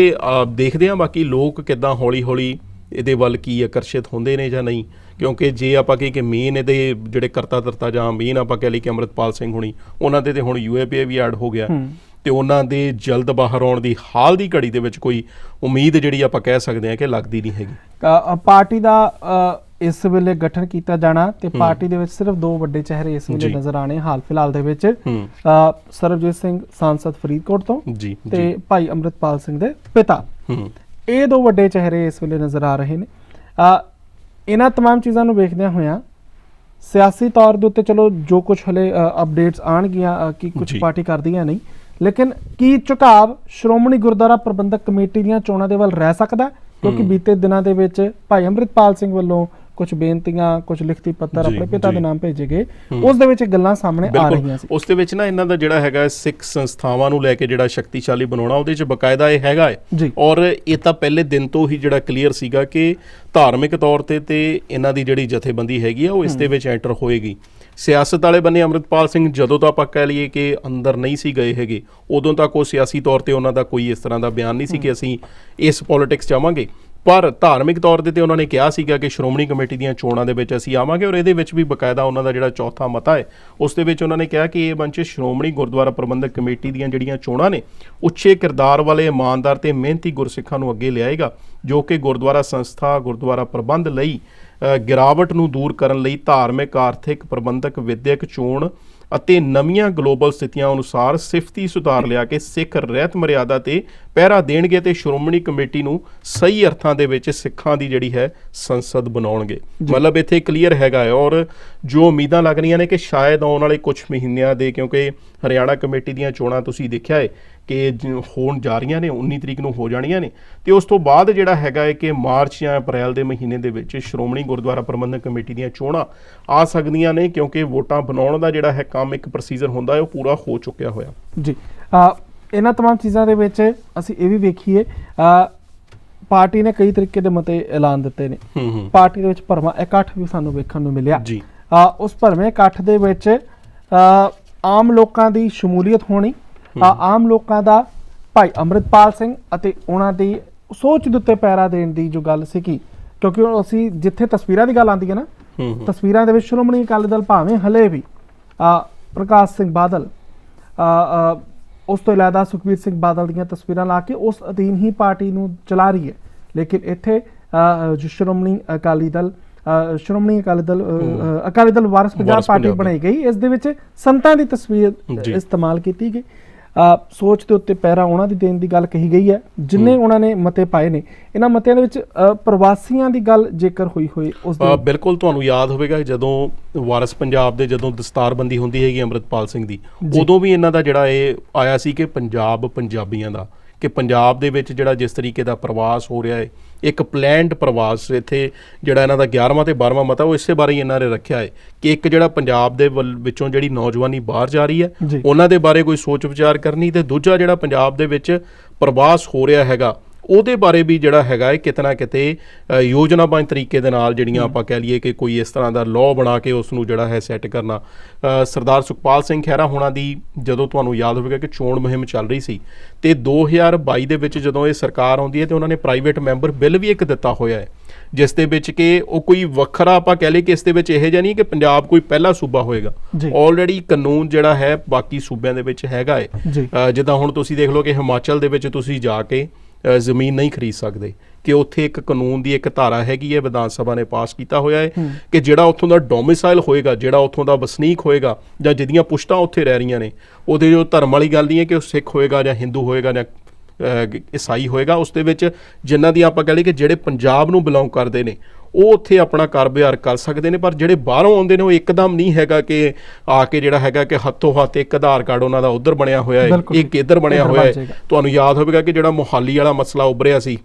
ਦੇਖਦੇ ਹਾਂ ਬਾਕੀ ਲੋਕ ਕਿੱਦਾਂ ਹੌਲੀ-ਹੌਲੀ ਇਹਦੇ ਵੱਲ ਕੀ ਆਕਰਸ਼ਿਤ ਹੁੰਦੇ ਨੇ ਜਾਂ ਨਹੀਂ। ਕਿਉਂਕਿ ਜੇ ਆਪਾਂ ਕਹੀਏ ਕਿ ਮੇਨ ਇਹਦੇ ਜਿਹੜੇ ਕਰਤਾ ਧਰਤਾ ਜਾਂ ਮੇਨ ਆਪਾਂ ਕਹਿ ਲਈ ਕਿ ਅੰਮ੍ਰਿਤਪਾਲ ਸਿੰਘ ਹੁਣੀ ਉਹਨਾਂ ਦੇ ਤੇ ਹੁਣ ਯੂਏਪੀਏ ਵੀ ਐਡ ਹੋ ਗਿਆ। ਤੇ ਉਹਨਾਂ ਦੇ ਜਲਦ ਬਾਹਰ ਆਉਣ ਦੀ ਹਾਲ ਦੀ ਘੜੀ ਦੇ ਵਿੱਚ ਕੋਈ ਉਮੀਦ ਜਿਹੜੀ ਆਪਾਂ ਕਹਿ ਸਕਦੇ ਹਾਂ ਕਿ ਲੱਗਦੀ ਨਹੀਂ ਹੈਗੀ। ਪਾਰਟੀ ਦਾ ਇਸ ਵੇਲੇ ਗਠਨ ਕੀਤਾ ਜਾਣਾ ਤੇ ਪਾਰਟੀ ਦੇ ਵਿੱਚ ਸਿਰਫ ਦੋ ਵੱਡੇ ਚਿਹਰੇ ਇਸ ਵੇਲੇ ਜੀ। ਨਜ਼ਰ ਆਣੇ ਹਾਲ ਫਿਲਹਾਲ ਦੇ ਵਿੱਚ ਹੂੰ ਅ, ਸਰਬਜੀਤ ਸਿੰਘ ਸਾਂਸਦ ਫਰੀਦਕੋਟ ਤੋਂ ਜੀ ਤੇ ਜੀ ਭਾਈ ਅੰਮ੍ਰਿਤਪਾਲ ਸਿੰਘ ਦੇ ਪਿਤਾ ਹੂੰ ਇਹ ਦੋ ਵੱਡੇ ਚਿਹਰੇ ਇਸ ਵੇਲੇ ਨਜ਼ਰ ਆ ਰਹੇ ਨੇ ਅ, ਇਹਨਾਂ तमाम ਚੀਜ਼ਾਂ ਨੂੰ ਵੇਖਦਿਆਂ ਹੋਇਆਂ ਸਿਆਸੀ ਤੌਰ ਦੇ ਉੱਤੇ ਚਲੋ ਜੋ ਕੁਝ ਹਲੇ ਅਪਡੇਟਸ ਆਣਗੀਆਂ ਅ, ਕਿ ਕੁਝ ਜੀ। ਪਾਰਟੀ ਕਰਦੀ ਹੈ ਨਹੀਂ ਲੇਕਿਨ ਕੀ ਝੁਕਾਵ ਸ਼੍ਰੋਮਣੀ ਗੁਰਦੁਆਰਾ ਪ੍ਰਬੰਧਕ ਕਮੇਟੀ ਦੀਆਂ ਚੋਣਾਂ ਦੇ ਵੱਲ ਰਹਿ ਸਕਦਾ ਹੈ? ਕਿਉਂਕਿ ਹੂੰ। ਬੀਤੇ ਦਿਨਾਂ ਦੇ ਵਿੱਚ ਭਾਈ ਅੰਮ੍ਰਿਤਪਾਲ ਸਿੰਘ ਵੱਲੋਂ ਕੁਝ ਬੇਨਤੀਆਂ ਕੁਝ ਲਿਖਤੀ ਪੱਤਰ ਆਪਣੇ ਪਿਤਾ ਦੇ। ਨਾਮ ਭੇਜੇ ਗਏ। ਉਸ ਦੇ ਵਿੱਚ ਇਹ ਗੱਲਾਂ ਸਾਹਮਣੇ ਆ ਰਹੀਆਂ ਸੀ। ਉਸ ਦੇ ਵਿੱਚ ਨਾ ਇਹਨਾਂ ਦਾ ਜਿਹੜਾ ਹੈਗਾ ਸਿੱਖ ਸੰਸਥਾਵਾਂ ਨੂੰ ਲੈ ਕੇ ਜਿਹੜਾ ਸ਼ਕਤੀਸ਼ਾਲੀ ਬਣਾਉਣਾ ਉਹਦੇ 'ਚ ਬਕਾਇਦਾ ਇਹ ਹੈਗਾ ਹੈ। ਔਰ ਇਹ ਤਾਂ ਪਹਿਲੇ ਦਿਨ ਤੋਂ ਹੀ ਜਿਹੜਾ ਕਲੀਅਰ ਸੀਗਾ ਕਿ ਧਾਰਮਿਕ ਤੌਰ ਤੇ ਤੇ ਇਹਨਾਂ ਦੀ ਜਿਹੜੀ ਜਥੇਬੰਦੀ ਹੈਗੀ ਆ ਉਹ ਇਸ ਦੇ ਵਿੱਚ ਐਂਟਰ ਹੋਏਗੀ। ਸਿਆਸਤ ਵਾਲੇ ਬੰਨੇ ਅੰਮ੍ਰਿਤਪਾਲ ਸਿੰਘ ਜਦੋਂ ਤੋਂ ਆਪਾਂ ਕਹਿ ਲਈਏ ਕਿ ਅੰਦਰ ਨਹੀਂ ਸੀ ਗਏ ਹੈਗੇ ਉਦੋਂ ਤੱਕ ਉਹ ਸਿਆਸੀ ਤੌਰ ਤੇ ਉਹਨਾਂ ਦਾ ਕੋਈ ਇਸ ਤਰ੍ਹਾਂ ਦਾ ਬਿਆਨ ਨਹੀਂ ਸੀ ਕਿ ਅਸੀਂ ਇਸ ਪੋਲਿਟਿਕਸ ਚਾਹਾਂਗੇ ਪਰ ਧਾਰਮਿਕ ਤੌਰ ਤੇ ਤੇ ਉਹਨਾਂ ਨੇ ਕਿਹਾ ਸੀਗਾ ਕਿ ਸ਼੍ਰੋਮਣੀ ਕਮੇਟੀ ਦੀਆਂ ਚੋਣਾਂ ਦੇ ਵਿੱਚ ਅਸੀਂ ਆਵਾਂਗੇ ਔਰ ਇਹਦੇ ਵਿੱਚ ਵੀ ਬਕਾਇਦਾ ਉਹਨਾਂ ਦਾ ਜਿਹੜਾ ਚੌਥਾ ਮਤਾ ਹੈ, ਉਸ ਦੇ ਵਿੱਚ ਉਹਨਾਂ ਨੇ ਕਿਹਾ ਕਿ ਇਹ ਮੰਚ ਸ਼੍ਰੋਮਣੀ ਗੁਰਦੁਆਰਾ ਪ੍ਰਬੰਧਕ ਕਮੇਟੀ ਦੀਆਂ ਜਿਹੜੀਆਂ ਚੋਣਾਂ ਨੇ, ਉੱਚੇ ਕਿਰਦਾਰ ਵਾਲੇ ਇਮਾਨਦਾਰ ਤੇ ਮਿਹਨਤੀ ਗੁਰਸਿੱਖਾਂ ਨੂੰ ਅੱਗੇ ਲਿਆਏਗਾ, ਜੋ ਕਿ ਗੁਰਦੁਆਰਾ ਸੰਸਥਾ, ਗੁਰਦੁਆਰਾ ਪ੍ਰਬੰਧ ਲਈ ਗਿਰਾਵਟ ਨੂੰ ਦੂਰ ਕਰਨ ਲਈ ਧਾਰਮਿਕ, ਆਰਥਿਕ, ਪ੍ਰਬੰਧਕ, ਵਿਦਿਅਕ ਚੋਣ ਅਤੇ ਨਵੀਆਂ ਗਲੋਬਲ ਸਥਿਤੀਆਂ ਅਨੁਸਾਰ ਸਿਫਤੀ ਸੁਧਾਰ ਲਿਆ ਕੇ ਸਿੱਖ ਰਹਿਤ ਮਰਿਆਦਾ ਤੇ ਪਹਿਰਾ ਦੇਣਗੇ ਤੇ ਸ਼੍ਰੋਮਣੀ ਕਮੇਟੀ ਨੂੰ ਸਹੀ ਅਰਥਾਂ ਦੇ ਵਿੱਚ ਸਿੱਖਾਂ ਦੀ ਜਿਹੜੀ ਹੈ ਸੰਸਦ ਬਣਾਉਣਗੇ। ਮਤਲਬ ਇੱਥੇ ਕਲੀਅਰ ਹੈਗਾ ਹੈ ਔਰ ਜੋ ਉਮੀਦਾਂ ਲੱਗ ਰਹੀਆਂ ਨੇ ਕਿ ਸ਼ਾਇਦ ਆਉਣ ਵਾਲੇ ਕੁਝ ਮਹੀਨਿਆਂ ਦੇ ਕਿਉਂਕਿ ਹਰਿਆਣਾ ਕਮੇਟੀ ਦੀਆਂ ਚੋਣਾਂ ਤੁਸੀਂ ਦੇਖਿਆ ਹੈ ਕਿ ਜ- ਹੋਣ ਜਾ ਰਹੀਆਂ ਨੇ 19 ਤਰੀਕ ਨੂੰ ਹੋ ਜਾਣੀਆਂ ਨੇ ਤੇ ਉਸ ਤੋਂ ਬਾਅਦ ਜਿਹੜਾ ਹੈਗਾ ਹੈ ਕਿ ਮਾਰਚ ਜਾਂ ਅਪ੍ਰੈਲ ਦੇ ਮਹੀਨੇ ਦੇ ਵਿੱਚ ਸ਼੍ਰੋਮਣੀ ਗੁਰਦੁਆਰਾ ਪ੍ਰਬੰਧਕ ਕਮੇਟੀ ਦੀਆਂ ਚੋਣਾਂ ਆ ਸਕਦੀਆਂ ਨੇ ਕਿਉਂਕਿ ਵੋਟਾਂ ਬਣਾਉਣ ਦਾ ਜਿਹੜਾ ਹੈ ਕੰਮ ਇੱਕ ਪ੍ਰੋਸੀਜਰ ਹੁੰਦਾ ਹੈ ਉਹ ਪੂਰਾ ਹੋ ਚੁੱਕਿਆ ਹੋਇਆ ਜੀ ਅ, ਇਹਨਾਂ तमाम ਚੀਜ਼ਾਂ ਦੇ ਵਿੱਚ ਅਸੀਂ ਇਹ ਵੀ ਵੇਖੀਏ ਅ, ਪਾਰਟੀ ਨੇ ਕਈ ਤਰੀਕੇ ਦੇ ਮਤੇ ਐਲਾਨ ਦਿੱਤੇ ਨੇ ਹੂੰ ਹੂੰ ਪਾਰਟੀ ਦੇ ਵਿੱਚ ਭਰਵਾਂ ਇਕੱਠ ਵੀ ਸਾਨੂੰ ਵੇਖਣ ਨੂੰ ਮਿਲਿਆ ਜੀ ਅ, ਉਸ ਭਰਵੇਂ ਇਕੱਠ ਦੇ ਵਿੱਚ ਅ, ਆਮ ਲੋਕਾਂ ਦੀ ਸ਼ਮੂਲੀਅਤ ਹੋਣੀ ਅ, ਆਮ ਲੋਕਾਂ ਦਾ ਭਾਈ ਅੰਮ੍ਰਿਤਪਾਲ ਸਿੰਘ ਅਤੇ ਉਹਨਾਂ ਦੀ ਸੋਚ ਦੇ ਉੱਤੇ ਪੈਰਾ ਦੇਣ ਦੀ ਜੋ ਗੱਲ ਸੀ ਕਿ ਕਿਉਂਕਿ ਅਸੀਂ ਜਿੱਥੇ ਤਸਵੀਰਾਂ ਦੀ ਗੱਲ ਆਉਂਦੀ ਹੈ ਨਾ ਤਸਵੀਰਾਂ ਦੇ ਵਿੱਚ ਸ਼੍ਰੋਮਣੀ ਅਕਾਲੀ ਦਲ ਭਾਵੇਂ ਹਲੇ ਵੀ ਅ, ਪ੍ਰਕਾਸ਼ ਸਿੰਘ ਬਾਦਲ ਅ, ਉਸ ਤੋਂ ਇਲਾਵਾ ਸੁਖਬੀਰ ਸਿੰਘ ਬਾਦਲ ਦੀਆਂ ਤਸਵੀਰਾਂ ਲਾ ਕੇ ਉਸ ਅਧੀਨ ਹੀ ਪਾਰਟੀ ਨੂੰ ਚਲਾ ਰਹੀ ਹੈ। ਲੇਕਿਨ ਇੱਥੇ ਜੋ ਸ਼੍ਰੋਮਣੀ ਅਕਾਲੀ ਦਲ ਸ਼੍ਰੋਮਣੀ ਅਕਾਲੀ ਦਲ ਅਕਾਲੀ ਦਲ ਵਾਰਸ ਪੰਜਾਬ ਪਾਰਟੀ। ਬਣਾਈ ਗਈ। ਇਸ ਦੇ ਵਿੱਚ ਸੰਤਾਂ ਦੀ ਤਸਵੀਰ। ਇਸਤੇਮਾਲ ਕੀਤੀ ਗਈ। ਸੋਚ ਦੇ ਉੱਤੇ ਪੈਰਾ ਉਹਨਾਂ ਦੀ ਦੇਣ ਦੀ ਗੱਲ ਕਹੀ ਗਈ ਹੈ ਜਿੰਨੇ ਉਹਨਾਂ ਨੇ ਮਤੇ ਪਾਏ ਨੇ ਇਹਨਾਂ ਮਤਿਆਂ ਦੇ ਵਿੱਚ ਪ੍ਰਵਾਸੀਆਂ ਦੀ ਗੱਲ ਜੇਕਰ ਹੋਈ ਹੋਈ ਉਸ ਦੇ ਬਿਲਕੁਲ ਤੁਹਾਨੂੰ ਯਾਦ ਹੋਵੇਗਾ ਜਦੋਂ ਵਾਰਿਸ ਪੰਜਾਬ ਦੇ ਜਦੋਂ ਦਸਤਾਰਬੰਦੀ ਹੁੰਦੀ ਹੈਗੀ ਅੰਮ੍ਰਿਤਪਾਲ ਸਿੰਘ ਦੀ। ਉਦੋਂ ਵੀ ਇਹਨਾਂ ਦਾ ਜਿਹੜਾ ਇਹ ਆਇਆ ਸੀ ਕਿ ਪੰਜਾਬ ਪੰਜਾਬੀਆਂ ਦਾ ਕਿ ਪੰਜਾਬ ਦੇ ਵਿੱਚ ਜਿਹੜਾ ਜਿਸ ਤਰੀਕੇ ਦਾ ਪ੍ਰਵਾਸ ਹੋ ਰਿਹਾ ਹੈ ਇੱਕ ਪਲੈਨਡ ਪ੍ਰਵਾਸ ਇੱਥੇ ਜਿਹੜਾ ਇਹਨਾਂ ਦਾ 11ਵਾਂ ਤੇ 12ਵਾਂ ਮਤਾ ਉਹ ਇਸੇ ਬਾਰੇ ਹੀ ਇਹਨਾਂ ਨੇ ਰੱਖਿਆ ਹੈ ਕਿ ਇੱਕ ਜਿਹੜਾ ਪੰਜਾਬ ਦੇ ਵਿੱਚੋਂ ਜਿਹੜੀ ਨੌਜਵਾਨੀ ਬਾਹਰ ਜਾ ਰਹੀ ਹੈ। ਉਹਨਾਂ ਦੇ ਬਾਰੇ ਕੋਈ ਸੋਚ ਵਿਚਾਰ ਕਰਨੀ ਤੇ ਦੂਜਾ ਜਿਹੜਾ ਪੰਜਾਬ ਦੇ ਵਿੱਚ ਪ੍ਰਵਾਸ ਹੋ ਰਿਹਾ ਹੈਗਾ ਉਹਦੇ ਬਾਰੇ ਵੀ ਜਿਹੜਾ ਹੈਗਾ ਹੈ ਕਿਤਨਾ ਕਿਤੇ ਅ, ਯੋਜਨਾਬੱਧ ਤਰੀਕੇ ਦੇ ਨਾਲ ਜਿਹੜੀਆਂ ਆਪਾਂ ਕਹਿ ਲਈਏ ਕਿ ਕੋਈ ਇਸ ਤਰ੍ਹਾਂ ਦਾ ਲਾਅ ਬਣਾ ਕੇ ਉਸ ਨੂੰ ਜਿਹੜਾ ਹੈ ਸੈੱਟ ਕਰਨਾ। ਸਰਦਾਰ ਸੁਖਪਾਲ ਸਿੰਘ ਖਹਿਰਾ ਹੋਣਾ ਦੀ ਜਦੋਂ ਤੁਹਾਨੂੰ ਯਾਦ ਹੋਵੇਗਾ ਕਿ ਚੋਣ ਮੁਹਿੰਮ ਚੱਲ ਰਹੀ ਸੀ ਤੇ 2022 ਦੇ ਵਿੱਚ ਜਦੋਂ ਇਹ ਸਰਕਾਰ ਆਉਂਦੀ ਹੈ ਤੇ ਉਹਨਾਂ ਨੇ ਪ੍ਰਾਈਵੇਟ ਮੈਂਬਰ ਬਿੱਲ ਵੀ ਇੱਕ ਦਿੱਤਾ ਹੋਇਆ ਹੈ ਜਿਸ ਦੇ ਵਿੱਚ ਕਿ ਉਹ ਕੋਈ ਵੱਖਰਾ ਆਪਾਂ ਕਹਿ ਲਈਏ ਕਿ ਇਸ ਦੇ ਵਿੱਚ ਇਹ ਜਿਹਾ ਨਹੀਂ ਕਿ ਪੰਜਾਬ ਕੋਈ ਪਹਿਲਾ ਸੂਬਾ ਹੋਏਗਾ। ਜੀ। ਆਲਰੇਡੀ ਕਾਨੂੰਨ ਜਿਹੜਾ ਹੈ ਬਾਕੀ ਸੂਬਿਆਂ ਦੇ ਵਿੱਚ ਹੈਗਾ ਹੈ। ਜੀ। ਜਿੱਦਾਂ ਹੁਣ ਤੁਸੀਂ ਦੇਖ ਲਓ ਕਿ ਹਿਮਾਚਲ ਦੇ ਵਿੱਚ ਤੁਸੀਂ ਜਾ ਕੇ ਜ਼ਮੀਨ ਨਹੀਂ ਖਰੀਦ ਸਕਦੇ ਕਿ ਉੱਥੇ ਇੱਕ ਕਾਨੂੰਨ ਦੀ ਇੱਕ ਧਾਰਾ ਹੈਗੀ ਹੈ ਵਿਧਾਨ ਸਭਾ ਨੇ ਪਾਸ ਕੀਤਾ ਹੋਇਆ ਹੈ। ਕਿ ਜਿਹੜਾ ਉੱਥੋਂ ਦਾ ਡੋਮਿਸਾਈਲ ਹੋਏਗਾ ਜਿਹੜਾ ਉੱਥੋਂ ਦਾ ਵਸਨੀਕ ਹੋਏਗਾ ਜਾਂ ਜਿਹਦੀਆਂ ਪੁਸ਼ਤਾਂ ਉੱਥੇ ਰਹਿ ਰਹੀਆਂ ਨੇ ਉਹਦੇ ਜੋ ਧਰਮ ਵਾਲੀ ਗੱਲ ਨਹੀਂ ਹੈ ਕਿ ਉਹ ਸਿੱਖ ਹੋਏਗਾ ਜਾਂ ਹਿੰਦੂ ਹੋਏਗਾ ਜਾਂ ਅ, ਈਸਾਈ ਹੋਏਗਾ ਉਸ ਦੇ ਵਿੱਚ ਜਿਨ੍ਹਾਂ ਦੀ ਆਪਾਂ ਕਹ ਲਈਏ ਕਿ ਜਿਹੜੇ ਪੰਜਾਬ ਨੂੰ ਬਿਲੋਂਗ ਕਰਦੇ ਨੇ ਉਹ ਉੱਥੇ ਆਪਣਾ ਕਾਰੋਬਾਰ ਕਰ ਸਕਦੇ ਨੇ ਪਰ ਜਿਹੜੇ ਬਾਹਰੋਂ ਆਉਂਦੇ ਨੇ ਉਹ ਇੱਕਦਮ ਨਹੀਂ ਹੈਗਾ ਕਿ ਆ ਕੇ ਜਿਹੜਾ ਹੈਗਾ ਕਿ ਹੱਥੋਂ ਹੱਥ ਇੱਕ ਆਧਾਰ ਕਾਰਡ ਉਹਨਾਂ ਦਾ ਉਧਰ ਬਣਿਆ ਹੋਇਆ ਹੈ ਇੱਕ ਇੱਧਰ ਬਣਿਆ ਹੋਇਆ ਹੈ। ਤੁਹਾਨੂੰ ਯਾਦ ਹੋਵੇਗਾ ਕਿ ਜਿਹੜਾ ਮੁਹਾਲੀ ਵਾਲਾ ਮਸਲਾ ਉੱਭਰਿਆ ਸੀ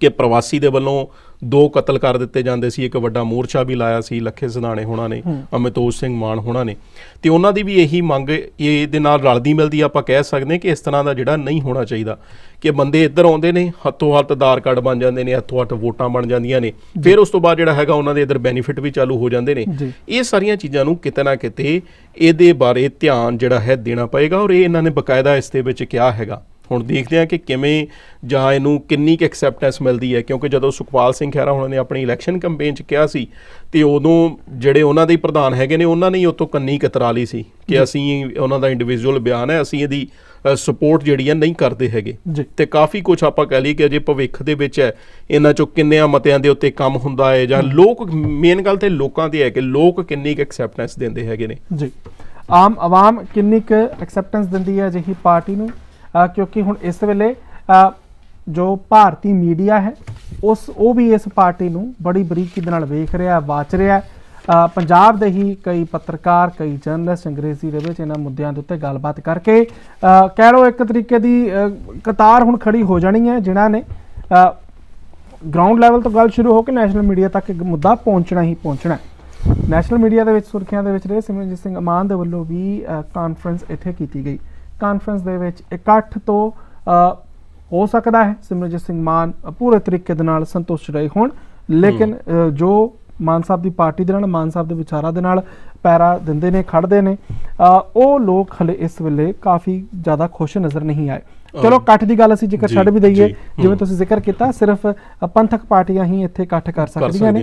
ਕਿ ਪ੍ਰਵਾਸੀ ਦੇ ਵੱਲੋਂ ਦੋ ਕਤਲ ਕਰ ਦਿੱਤੇ ਜਾਂਦੇ ਸੀ ਇੱਕ ਵੱਡਾ ਮੋਰਚਾ ਵੀ ਲਾਇਆ ਸੀ ਲੱਖੇ ਸਦਾਣੇ ਹੋਣਾ ਨੇ ਅਮਿਤੋਜ ਸਿੰਘ ਮਾਨ ਹੋਣਾ ਨੇ। ਤੇ ਉਹਨਾਂ ਦੀ ਵੀ ਇਹੀ ਮੰਗ ਇਹਦੇ ਨਾਲ ਰਲਦੀ ਮਿਲਦੀ ਆਪਾਂ ਕਹਿ ਸਕਦੇ ਹਾਂ ਕਿ ਇਸ ਤਰ੍ਹਾਂ ਦਾ ਜਿਹੜਾ ਨਹੀਂ ਹੋਣਾ ਚਾਹੀਦਾ ਕਿ ਬੰਦੇ ਇੱਧਰ ਆਉਂਦੇ ਨੇ ਹੱਥੋਂ ਹੱਥ ਆਧਾਰ ਕਾਰਡ ਬਣ ਜਾਂਦੇ ਨੇ ਹੱਥੋਂ ਹੱਥ ਵੋਟਾਂ ਬਣ ਜਾਂਦੀਆਂ ਨੇ। ਫਿਰ ਉਸ ਤੋਂ ਬਾਅਦ ਜਿਹੜਾ ਹੈਗਾ ਉਹਨਾਂ ਦੇ ਇੱਧਰ ਬੈਨੀਫਿਟ ਵੀ ਚਾਲੂ ਹੋ ਜਾਂਦੇ ਨੇ। ਇਹ ਸਾਰੀਆਂ ਚੀਜ਼ਾਂ ਨੂੰ ਕਿਤੇ ਨਾ ਕਿਤੇ ਇਹਦੇ ਬਾਰੇ ਧਿਆਨ ਜਿਹੜਾ ਹੈ ਦੇਣਾ ਪਏਗਾ ਔਰ ਇਹ ਇਹਨਾਂ ਨੇ ਬਕਾਇਦਾ ਇਸ ਦੇ ਵਿੱਚ ਕਿਹਾ ਹੈਗਾ। ਹੁਣ ਦੇਖਦੇ ਹਾਂ ਕਿ ਕਿਵੇਂ ਜਾਂ ਇਹਨੂੰ ਕਿੰਨੀ ਕੁ ਐਕਸੈਪਟੈਂਸ ਮਿਲਦੀ ਹੈ ਕਿਉਂਕਿ ਜਦੋਂ ਸੁਖਪਾਲ ਸਿੰਘ ਖਹਿਰਾ ਉਹਨਾਂ ਨੇ ਆਪਣੀ ਇਲੈਕਸ਼ਨ ਕੈਂਪੇਨ 'ਚ ਕਿਹਾ ਸੀ ਤੇ ਉਦੋਂ ਜਿਹੜੇ ਉਹਨਾਂ ਦੇ ਪ੍ਰਧਾਨ ਹੈਗੇ ਨੇ ਉਹਨਾਂ ਨੇ ਹੀ ਉਤੋਂ ਕੰਨੀ ਕਤਰਾ ਲਈ ਸੀ ਕਿ ਅਸੀਂ ਉਹਨਾਂ ਦਾ ਇੰਡੀਵਿਜੂਅਲ ਬਿਆਨ ਹੈ ਅਸੀਂ ਇਹਦੀ ਸਪੋਰਟ ਜਿਹੜੀ ਹੈ ਨਹੀਂ ਕਰਦੇ ਹੈਗੇ। ਤੇ ਕਾਫੀ ਕੁਝ ਆਪਾਂ ਕਹਿ ਲਈ ਕਿ ਅਜੇ ਭਵਿੱਖ ਦੇ ਵਿੱਚ ਹੈ ਇਹਨਾਂ ਚੋਂ ਕਿੰਨਿਆਂ ਮਤਿਆਂ ਦੇ ਉੱਤੇ ਕੰਮ ਹੁੰਦਾ ਹੈ ਜਾਂ ਲੋਕ ਮੇਨ ਗੱਲ ਤੇ ਲੋਕਾਂ ਦੀ ਹੈ ਕਿ ਲੋਕ ਕਿੰਨੀ ਕੁ ਐਕਸੈਪਟੈਂਸ ਦਿੰਦੇ ਹੈਗੇ ਨੇ। ਜੀ। ਆਮ ਆਵਾਮ ਕਿੰਨੀ ਕੁ ਐਕਸੈਪਟੈਂਸ ਦਿੰਦੀ ਹੈ ਅਜਿਹੀ ਪਾਰਟੀ ਨੂੰ? ਕਿਉਂਕਿ ਹੁਣ ਇਸ ਵੇਲੇ ਜੋ ਭਾਰਤੀ ਮੀਡੀਆ ਹੈ, ਉਸ, ਉਹ ਵੀ ਇਸ ਪਾਰਟੀ ਨੂੰ ਬੜੀ ਬਰੀਕੀ ਦੇ ਨਾਲ ਵੇਖ ਰਿਹਾ, ਵਾਚ ਰਿਹਾ ਪੰਜਾਬ ਦੇ ਹੀ ਕਈ ਪੱਤਰਕਾਰ, ਕਈ ਜਰਨਲਿਸਟ ਅੰਗਰੇਜ਼ੀ ਦੇ ਵਿੱਚ ਇਹਨਾਂ ਮੁੱਦਿਆਂ ਦੇ ਉੱਤੇ ਗੱਲਬਾਤ ਕਰਕੇ ਕਹਿ ਲਓ ਇੱਕ ਤਰੀਕੇ ਦੀ ਕਤਾਰ ਹੁਣ ਖੜੀ ਹੋ ਜਾਣੀ ਹੈ ਜਿਨ੍ਹਾਂ ਨੇ ਗਰਾਊਂਡ ਲੈਵਲ ਤੋਂ ਗੱਲ ਸ਼ੁਰੂ ਹੋ ਕੇ ਨੈਸ਼ਨਲ ਮੀਡੀਆ ਤੱਕ ਇੱਕ ਮੁੱਦਾ ਪਹੁੰਚਣਾ ਹੀ ਪਹੁੰਚਣਾ ਨੈਸ਼ਨਲ ਮੀਡੀਆ ਦੇ ਵਿੱਚ ਸੁਰਖੀਆਂ ਦੇ ਵਿੱਚ ਰਹੇ ਸਿਮਰਨਜੀਤ ਸਿੰਘ ਅਮਾਨ ਦੇ ਵੱਲੋਂ ਵੀ ਕਾਨਫਰੰਸ ਇੱਥੇ ਕੀਤੀ ਗਈ। ਕਾਨਫਰੰਸ ਦੇ ਵਿੱਚ ਇਕੱਠ ਤੋਂ ਹੋ ਸਕਦਾ ਹੈ। ਸਿਮਰਨਜੀਤ ਸਿੰਘ ਮਾਨ ਪੂਰੇ ਤਰੀਕੇ ਦੇ ਨਾਲ ਸੰਤੁਸ਼ਟ ਰਹੇ ਹੋਣ। ਲੇਕਿਨ ਜੋ ਮਾਨ ਸਾਹਿਬ ਦੀ ਪਾਰਟੀ ਦੇ ਨਾਲ ਮਾਨ ਸਾਹਿਬ ਦੇ ਵਿਚਾਰਾਂ ਦੇ ਨਾਲ ਪੈਰਾ ਦਿੰਦੇ ਨੇ ਖੜਦੇ ਨੇ ਉਹ ਲੋਕ ਹਲੇ ਇਸ ਵੇਲੇ ਕਾਫੀ ਜ਼ਿਆਦਾ ਖੁਸ਼ ਨਜ਼ਰ ਨਹੀਂ ਆਏ। ਚਲੋ ਇਕੱਠ ਦੀ ਗੱਲ ਅਸੀਂ ਜ਼ਿਕਰ ਛੱਡ ਵੀ ਦਈਏ ਜਿਵੇਂ। ਤੁਸੀਂ ਜ਼ਿਕਰ ਕੀਤਾ ਸਿਰਫ ਪੰਥਕ ਪਾਰਟੀਆਂ ਹੀ ਇੱਥੇ ਇਕੱਠ ਕਰ ਸਕਦੀਆਂ ਨੇ।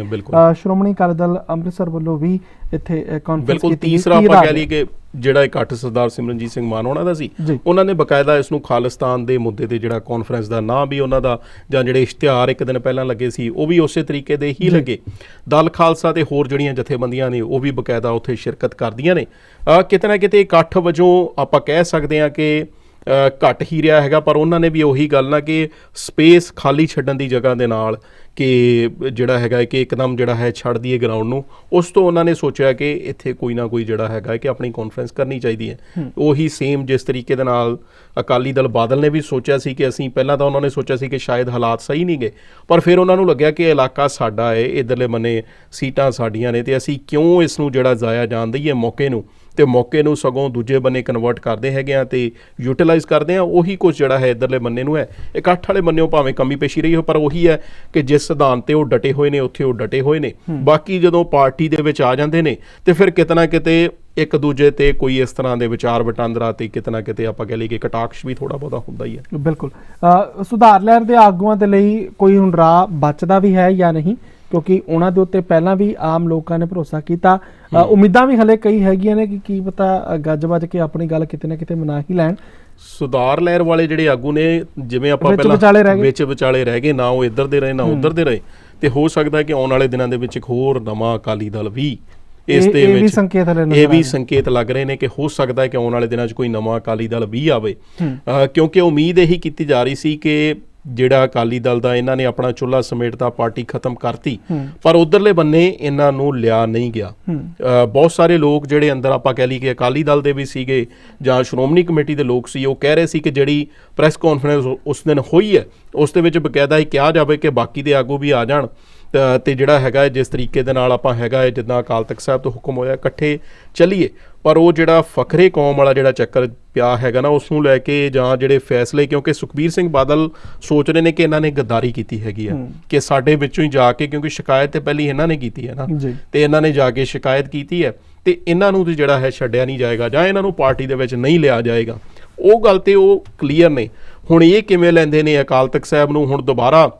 ਸ਼੍ਰੋਮਣੀ ਅਕਾਲੀ ਦਲ ਅੰਮ੍ਰਿਤਸਰ ਵੱਲੋਂ ਵੀ ਇੱਥੇ ਕਾਨਫਰੰਸ ਬਿਲਕੁਲ ਤੀਸਰਾ ਆਪਾਂ ਕਹਿ ਲਈਏ ਕਿ ਜਿਹੜਾ ਇਕੱਠ ਸਰਦਾਰ ਸਿਮਰਨਜੀਤ ਸਿੰਘ ਮਾਨ ਉਹਨਾਂ ਦਾ ਸੀ। ਉਹਨਾਂ ਨੇ ਬਕਾਇਦਾ ਇਸ ਨੂੰ ਖਾਲਿਸਤਾਨ ਦੇ ਮੁੱਦੇ ਤੇ ਜਿਹੜਾ ਕਾਨਫਰੰਸ ਦਾ ਨਾਂ ਵੀ ਉਹਨਾਂ ਦਾ ਜਾਂ ਜਿਹੜੇ ਇਸ਼ਤਿਹਾਰ ਇੱਕ ਦਿਨ ਪਹਿਲਾਂ ਲੱਗੇ ਸੀ ਉਹ ਵੀ ਉਸੇ ਤਰੀਕੇ ਦੇ ਹੀ ਲੱਗੇ। ਦਲ ਖਾਲਸਾ ਤੇ ਹੋਰ ਜਿਹੜੀਆਂ ਜਥੇਬੰਦੀਆਂ ਨੇ ਉਹ ਵੀ ਬਕਾਇਦਾ ਉੱਥੇ ਸ਼ਿਰਕਤ ਕਰਦੀਆਂ ਨੇ। ਕਿਤੇ ਨਾ ਕਿਤੇ ਇਕੱਠ ਵਜੋਂ ਆਪਾਂ ਕਹਿ ਸਕਦੇ ਹਾਂ ਕਿ ਘਟ ਹੀ ਰਿਹਾ ਹੈਗਾ ਪਰ ਉਹਨਾਂ ਨੇ ਵੀ ਉਹੀ ਗੱਲ ਨਾ ਕਿ ਸਪੇਸ ਖਾਲੀ ਛੱਡਣ ਦੀ ਜਗ੍ਹਾ ਦੇ ਨਾਲ ਕਿ ਜਿਹੜਾ ਹੈਗਾ ਕਿ ਇੱਕਦਮ ਜਿਹੜਾ ਹੈ ਛੱਡ ਦਈਏ ਗਰਾਊਂਡ ਨੂੰ। ਉਸ ਤੋਂ ਉਹਨਾਂ ਨੇ ਸੋਚਿਆ ਕਿ ਇੱਥੇ ਕੋਈ ਨਾ ਕੋਈ ਜਿਹੜਾ ਹੈਗਾ ਕਿ ਆਪਣੀ ਕਾਨਫਰੰਸ ਕਰਨੀ ਚਾਹੀਦੀ ਹੈ। ਉਹੀ ਸੇਮ ਜਿਸ ਤਰੀਕੇ ਦੇ ਨਾਲ ਅਕਾਲੀ ਦਲ ਬਾਦਲ ਨੇ ਵੀ ਸੋਚਿਆ ਸੀ ਕਿ ਅਸੀਂ ਪਹਿਲਾਂ ਤਾਂ ਉਹਨਾਂ ਨੇ ਸੋਚਿਆ ਸੀ ਕਿ ਸ਼ਾਇਦ ਹਾਲਾਤ ਸਹੀ ਨਹੀਂ ਗਏ ਪਰ ਫਿਰ ਉਹਨਾਂ ਨੂੰ ਲੱਗਿਆ ਕਿ ਇਲਾਕਾ ਸਾਡਾ ਹੈ ਇਧਰਲੇ ਬੰਨੇ ਸੀਟਾਂ ਸਾਡੀਆਂ ਨੇ ਤੇ ਅਸੀਂ ਕਿਉਂ ਇਸ ਨੂੰ ਜਿਹੜਾ ਜ਼ਾਇਆ ਜਾਣ ਦਈਏ ਮੌਕੇ ਨੂੰ। ਤੇ ਮੌਕੇ ਨੂੰ ਸਗੋਂ ਦੂਜੇ ਬੰਨੇ ਕਨਵਰਟ ਕਰਦੇ ਹੈਗੇ ਆ ਤੇ ਯੂਟਿਲਾਈਜ਼ ਕਰਦੇ ਆ ਉਹੀ ਕੁਝ ਜਿਹੜਾ ਹੈ ਇਧਰਲੇ ਬੰਨੇ ਨੂੰ ਹੈ। ਇਕੱਠ ਵਾਲੇ ਬੰਨੇੋਂ ਭਾਵੇਂ ਕਮੀ ਪੇਸ਼ੀ ਰਹੀ ਹੋ ਪਰ ਉਹੀ ਹੈ ਕਿ ਜਿਸ ਸਿਧਾਂਤ ਤੇ ਉਹ ਡਟੇ ਹੋਏ ਨੇ ਉੱਥੇ ਉਹ ਡਟੇ ਹੋਏ ਨੇ। ਬਾਕੀ ਜਦੋਂ ਪਾਰਟੀ ਦੇ ਵਿੱਚ ਆ ਜਾਂਦੇ ਨੇ ਤੇ ਫਿਰ ਕਿਤੇ ਨਾ ਕਿਤੇ ਇੱਕ ਦੂਜੇ ਤੇ ਕੋਈ ਇਸ ਤਰ੍ਹਾਂ ਦੇ ਵਿਚਾਰ ਵਟਾਂਦਰਾ ਤੇ ਕਿਤੇ ਨਾ ਕਿਤੇ ਆਪਾਂ ਕਹਿ ਲਈਏ ਕਿ ਕਟਾਕਸ਼ ਵੀ ਥੋੜਾ ਬਹੁਤਾ ਹੁੰਦਾ ਹੀ ਹੈ। ਬਿਲਕੁਲ। ਸੁਧਾਰ ਲਹਿਰ ਦੇ ਆਗੂਆਂ ਦੇ ਲਈ ਕੋਈ ਹੁਣ ਰਾਹ ਬਚਦਾ ਵੀ ਹੈ ਜਾਂ ਨਹੀਂ? ਕਿਉਂਕਿ ਉਹਨਾਂ ਦੇ ਉੱਤੇ ਪਹਿਲਾਂ ਵੀ ਆਮ ਲੋਕਾਂ ਨੇ ਭਰੋਸਾ ਕੀਤਾ। ਉਮੀਦਾਂ ਵੀ ਹਲੇ ਕਈ ਹੈਗੀਆਂ ਨੇ ਕਿ ਕੀ ਪਤਾ ਗੱਜ ਵੱਜ ਕੇ ਆਪਣੀ ਗੱਲ ਕਿਤੇ ਨਾ ਕਿਤੇ ਮਨਾ ਹੀ ਲੈਣ। ਸੁਧਾਰ ਲਹਿਰ ਵਾਲੇ ਜਿਹੜੇ ਆਗੂ ਨੇ ਜਿਵੇਂ ਆਪਾਂ ਗਏ। ਵਿੱਚ ਵਿਚਾਲੇ ਰਹਿ ਗਏ ਨਾ ਉਹ ਇੱਧਰ ਦੇ ਰਹੇ ਨਾ ਉੱਧਰ ਦੇ ਰਹੇ ਤੇ ਹੋ ਸਕਦਾ ਕਿ ਆਉਣ ਵਾਲੇ ਦਿਨਾਂ ਦੇ ਵਿੱਚ ਇੱਕ ਹੋਰ ਨਵਾਂ ਅਕਾਲੀ ਦਲ ਵੀ ਇਸ ਦੇ ਇਹ ਵੀ ਵਿੱਚ ਸੰਕੇਤ ਹਲੇ ਨਜ਼ਰ ਇਹ ਵੀ। ਸੰਕੇਤ ਲੱਗ ਰਹੇ ਨੇ ਕਿ ਹੋ ਸਕਦਾ ਹੈ ਕਿ ਆਉਣ ਵਾਲੇ ਦਿਨਾਂ 'ਚ ਕੋਈ ਨਵਾਂ ਅਕਾਲੀ ਦਲ ਵੀ ਆਵੇ। ਕਿਉਂਕਿ ਉਮੀਦ ਇਹੀ ਕੀਤੀ ਜਾ ਰਹੀ ਸੀ ਕਿ ਜਿਹੜਾ ਅਕਾਲੀ ਦਲ ਦਾ ਇਹਨਾਂ ਨੇ ਆਪਣਾ ਚੁੱਲਾ ਸਮੇਟਦਾ ਪਾਰਟੀ ਖਤਮ ਕਰਤੀ। ਪਰ ਉਧਰਲੇ ਬੰਨੇ ਇਹਨਾਂ ਨੂੰ ਲਿਆ ਨਹੀਂ ਗਿਆ। ਬਹੁਤ ਸਾਰੇ ਲੋਕ ਜਿਹੜੇ ਅੰਦਰ ਆਪਾਂ ਕਹਿ ਲਈ ਕਿ ਅਕਾਲੀ ਦਲ ਦੇ ਵੀ ਸੀਗੇ ਜਾਂ ਸ਼੍ਰੋਮਣੀ ਕਮੇਟੀ ਦੇ ਲੋਕ ਸੀ ਉਹ ਕਹਿ ਰਹੇ ਸੀ ਕਿ ਜਿਹੜੀ ਪ੍ਰੈਸ ਕਾਨਫਰੰਸ ਉਸ ਦਿਨ ਹੋਈ ਹੈ ਉਸ ਦੇ ਵਿੱਚ ਬਕਾਇਦਾ ਹੀ ਕਿਹਾ ਜਾਵੇ ਕਿ ਬਾਕੀ ਦੇ ਆਗੂ ਵੀ ਆ ਜਾਣ। ਤੇ ਜਿਹੜਾ ਹੈਗਾ ਜਿਸ ਤਰੀਕੇ ਦੇ ਨਾਲ ਆਪਾਂ ਹੈਗਾ ਜਿੱਦਾਂ ਅਕਾਲ ਤਖਤ ਸਾਹਿਬ ਤੋਂ ਹੁਕਮ ਹੋਇਆ ਇਕੱਠੇ ਚੱਲੀਏ। ਪਰ ਉਹ ਜਿਹੜਾ ਫਖਰੇ ਕੌਮ ਵਾਲਾ ਜਿਹੜਾ ਚੱਕਰ ਪਿਆ ਹੈਗਾ ਨਾ ਉਸ ਨੂੰ ਲੈ ਕੇ ਜਾਂ ਜਿਹੜੇ ਫੈਸਲੇ ਕਿਉਂਕਿ ਸੁਖਬੀਰ ਸਿੰਘ ਬਾਦਲ ਸੋਚ ਰਹੇ ਨੇ ਕਿ ਇਹਨਾਂ ਨੇ ਗੱਦਾਰੀ ਕੀਤੀ ਹੈਗੀ ਆ। ਕਿ ਸਾਡੇ ਵਿੱਚੋਂ ਹੀ ਜਾ ਕੇ ਕਿਉਂਕਿ ਸ਼ਿਕਾਇਤ ਤੇ ਪਹਿਲੀ ਇਹਨਾਂ ਨੇ ਕੀਤੀ ਹੈ ਨਾ ਤੇ ਇਹਨਾਂ ਨੇ ਜਾ ਕੇ ਸ਼ਿਕਾਇਤ ਕੀਤੀ ਹੈ ਤੇ ਇਹਨਾਂ ਨੂੰ ਤੇ ਜਿਹੜਾ ਹੈ ਛੱਡਿਆ ਨਹੀਂ ਜਾਏਗਾ ਜਾਂ ਇਹਨਾਂ ਨੂੰ ਪਾਰਟੀ ਦੇ ਵਿੱਚ ਨਹੀਂ ਲਿਆ ਜਾਏਗਾ। ਉਹ ਗੱਲ ਤੇ ਉਹ ਕਲੀਅਰ ਨੇ। ਹੁਣ ਇਹ ਕਿਵੇਂ ਲੈਂਦੇ ਨੇ ਅਕਾਲ ਤਖਤ ਸਾਹਿਬ ਨੂੰ ਹੁਣ ਦੁਬਾਰਾ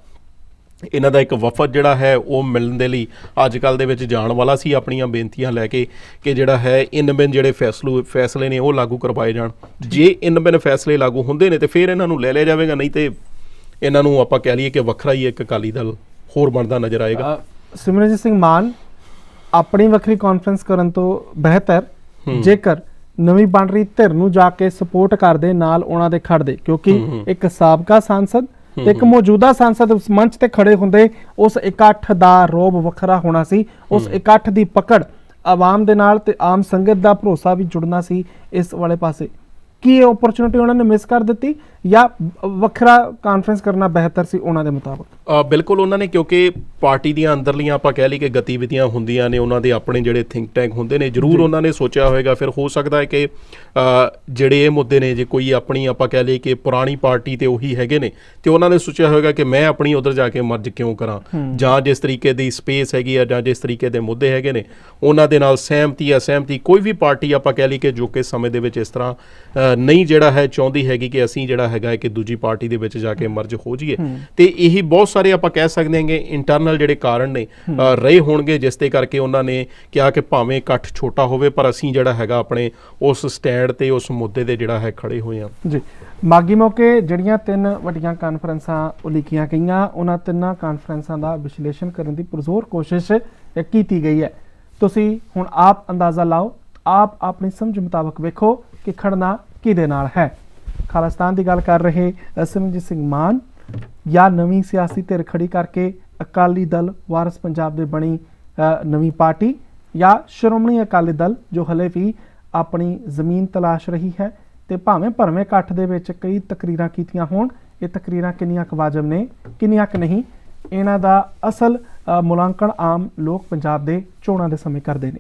ਇਹਨਾਂ ਦਾ ਇੱਕ ਵਫਦ ਜਿਹੜਾ ਹੈ ਉਹ ਮਿਲਣ ਦੇ ਲਈ ਅੱਜ ਕੱਲ ਦੇ ਵਿੱਚ ਜਾਣ ਵਾਲਾ ਸੀ ਆਪਣੀਆਂ ਬੇਨਤੀਆਂ ਲੈ ਕੇ ਕਿ ਜਿਹੜਾ ਹੈ ਇਨ ਬਿਨ ਜਿਹੜੇ ਫੈਸਲੂ ਫੈਸਲੇ ਨੇ ਉਹ ਲਾਗੂ ਕਰਵਾਏ ਜਾਣ ਜੇ ਇਨ ਬਿਨ ਫੈਸਲੇ ਲਾਗੂ ਹੁੰਦੇ ਨੇ ਤੇ ਫਿਰ ਇਹਨਾਂ ਨੂੰ ਲੈ ਲਿਆ ਜਾਵੇਗਾ ਨਹੀਂ ਤੇ ਇਹਨਾਂ ਨੂੰ ਆਪਾਂ ਕਹਿ ਲਈਏ ਕਿ ਵੱਖਰਾ ਹੀ ਇੱਕ ਅਕਾਲੀ ਦਲ ਹੋਰ ਬਣਦਾ ਨਜ਼ਰ ਆਏਗਾ ਸਿਮਰਨਜੀਤ ਸਿੰਘ ਮਾਨ ਆਪਣੀ ਵੱਖਰੀ ਕਾਨਫਰੰਸ ਕਰਨ ਤੋਂ ਬਿਹਤਰ। ਜੇਕਰ ਨਵੀਂ ਬਣ ਰਹੀ ਧਿਰ ਨੂੰ ਜਾ ਕੇ ਸਪੋਰਟ ਕਰਦੇ ਨਾਲ ਉਹਨਾਂ ਦੇ ਖੜਦੇ ਕਿਉਂਕਿ। ਇੱਕ ਸਾਬਕਾ ਸਾਂਸਦ ਤੇ ਇੱਕ ਮੌਜੂਦਾ ਸਾਂਸਦ ਉਸ ਮੰਚ ਤੇ ਖੜੇ ਹੁੰਦੇ ਉਸ ਇਕੱਠ ਦਾ ਰੋਬ ਵੱਖਰਾ ਹੋਣਾ ਸੀ ਉਸ ਇਕੱਠ ਦੀ ਪਕੜ ਆਵਾਮ ਦੇ ਨਾਲ ਤੇ ਆਮ ਸੰਗਤ ਦਾ ਭਰੋਸਾ ਵੀ ਜੁੜਨਾ ਸੀ ਇਸ ਵਾਲੇ ਪਾਸੇ। ਕੀ ਇਹ ਓਪਰਚੁਨਿਟੀ ਉਹਨਾਂ ਨੇ ਮਿਸ ਕਰ ਦਿੱਤੀ? ਜਾਂ ਵੱਖਰਾ ਕਾਨਫਰੰਸ ਕਰਨਾ ਬਿਹਤਰ ਸੀ ਉਹਨਾਂ ਦੇ ਮੁਤਾਬਕ? ਬਿਲਕੁਲ ਉਹਨਾਂ ਨੇ ਕਿਉਂਕਿ ਪਾਰਟੀ ਦੀਆਂ ਅੰਦਰਲੀਆਂ ਆਪਾਂ ਕਹਿ ਲਈ ਕਿ ਗਤੀਵਿਧੀਆਂ ਹੁੰਦੀਆਂ ਨੇ ਉਹਨਾਂ ਦੇ ਆਪਣੇ ਜਿਹੜੇ ਥਿੰਕ ਟੈਂਕ ਹੁੰਦੇ ਨੇ ਜ਼ਰੂਰ ਉਹਨਾਂ ਨੇ ਸੋਚਿਆ ਹੋਵੇਗਾ ਫਿਰ ਹੋ ਸਕਦਾ ਹੈ ਕਿ ਜਿਹੜੇ ਇਹ ਮੁੱਦੇ ਨੇ ਜੇ ਕੋਈ ਆਪਣੀ ਆਪਾਂ ਕਹਿ ਲਈ ਕਿ ਪੁਰਾਣੀ ਪਾਰਟੀ ਤੇ ਉਹੀ ਹੈਗੇ ਨੇ ਤੇ ਉਹਨਾਂ ਨੇ ਸੋਚਿਆ ਹੋਵੇਗਾ ਕਿ ਮੈਂ ਆਪਣੀ ਉਧਰ ਜਾ ਕੇ ਮਰਜ ਕਿਉਂ ਕਰਾਂ? ਜਾਂ ਜਿਸ ਤਰੀਕੇ ਦੀ ਸਪੇਸ ਹੈਗੀ ਆ ਜਾਂ ਜਿਸ ਤਰੀਕੇ ਦੇ ਮੁੱਦੇ ਹੈਗੇ ਨੇ ਉਹਨਾਂ ਦੇ ਨਾਲ ਸਹਿਮਤੀ ਆ ਸਹਿਮਤੀ ਕੋਈ ਵੀ ਪਾਰਟੀ ਆਪਾਂ ਕਹਿ ਲਈ ਕਿ ਜੋ ਕਿ ਸਮੇਂ ਦੇ ਵਿੱਚ ਇਸ ਤਰ੍ਹਾਂ ਨਹੀਂ ਜਿਹੜਾ ਹੈ ਚਾਹੁੰਦੀ ਹੈਗੀ ਕਿ ਅਸੀਂ ਜਿਹੜਾ ਹੈਗਾ ਕਿ ਦੂਜੀ ਪਾਰਟੀ ਦੇ ਵਿੱਚ ਜਾ ਕੇ ਮਰਜ ਹੋ ਜਾਈਏ। ਤੇ ਇਹੀ ਬਹੁਤ ਸਾਰੇ ਆਪਾਂ ਕਹਿ ਸਕਦੇ ਹਾਂਗੇ ਇੰਟਰਨਲ ਜਿਹੜੇ ਕਾਰਨ ਨੇ ਰਹੇ ਹੋਣਗੇ ਜਿਸ ਦੇ ਕਰਕੇ ਉਹਨਾਂ ਨੇ ਕਿਹਾ ਕਿ ਭਾਵੇਂ ਇਕੱਠ ਛੋਟਾ ਹੋਵੇ ਪਰ ਅਸੀਂ ਜਿਹੜਾ ਹੈਗਾ ਆਪਣੇ ਉਸ ਸਟੈਂਡ ਤੇ ਉਸ ਮੁੱਦੇ ਤੇ ਜਿਹੜਾ ਹੈ ਖੜੇ ਹੋਏ ਹਾਂ। ਜੀ। ਮਾਗੀ ਮੌਕੇ ਜਿਹੜੀਆਂ ਤਿੰਨ ਵੱਡੀਆਂ ਕਾਨਫਰੰਸਾਂ ਉਲੀਕੀਆਂ ਗਈਆਂ ਉਹਨਾਂ ਤਿੰਨਾਂ ਕਾਨਫਰੰਸਾਂ ਦਾ ਵਿਸ਼ਲੇਸ਼ਣ ਕਰਨ ਦੀ ਪੁਰਜ਼ੋਰ ਕੋਸ਼ਿਸ਼ ਕੀਤੀ ਗਈ ਹੈ। ਤੁਸੀਂ ਹੁਣ ਆਪ ਅੰਦਾਜ਼ਾ ਲਾਓ ਆਪ ਆਪਣੀ ਸਮਝ ਮੁਤਾਬਕ ਵੇਖੋ ਕਿ ਖੜਨਾ ਕਿਹਦੇ ਨਾਲ ਹੈ। ਖਾਲਿਸਤਾਨ ਦੀ ਗੱਲ ਕਰ ਰਹੇ ਅ, ਸਿਮਰਨਜੀਤ ਸਿੰਘ ਮਾਨ ਜਾਂ ਨਵੀਂ ਸਿਆਸੀ ਧਿਰ ਖੜੀ ਕਰਕੇ ਅਕਾਲੀ ਦਲ ਵਾਰਸ ਪੰਜਾਬ ਦੇ ਬਣੀ ਨਵੀਂ ਪਾਰਟੀ ਜਾਂ ਸ਼੍ਰੋਮਣੀ ਅਕਾਲੀ ਦਲ ਜੋ ਹਲੇ ਵੀ ਆਪਣੀ ਜ਼ਮੀਨ ਤਲਾਸ਼ ਰਹੀ ਹੈ ਤੇ ਭਾਵੇਂ ਭਰਵੇਂ ਇਕੱਠ ਦੇ ਵਿੱਚ ਕਈ ਤਕਰੀਰਾਂ ਕੀਤੀਆਂ ਹੋਣ ਇਹ ਤਕਰੀਰਾਂ ਕਿੰਨੀਆਂ ਕੁ ਵਾਜਬ ਨੇ ਕਿੰਨੀਆਂ ਕੁ ਨਹੀਂ ਇਹਨਾਂ ਦਾ ਅਸਲ ਮੁਲਾਂਕਣ ਆਮ ਲੋਕ ਪੰਜਾਬ ਦੇ ਚੋਣਾਂ ਦੇ ਸਮੇਂ ਕਰਦੇ ਨੇ।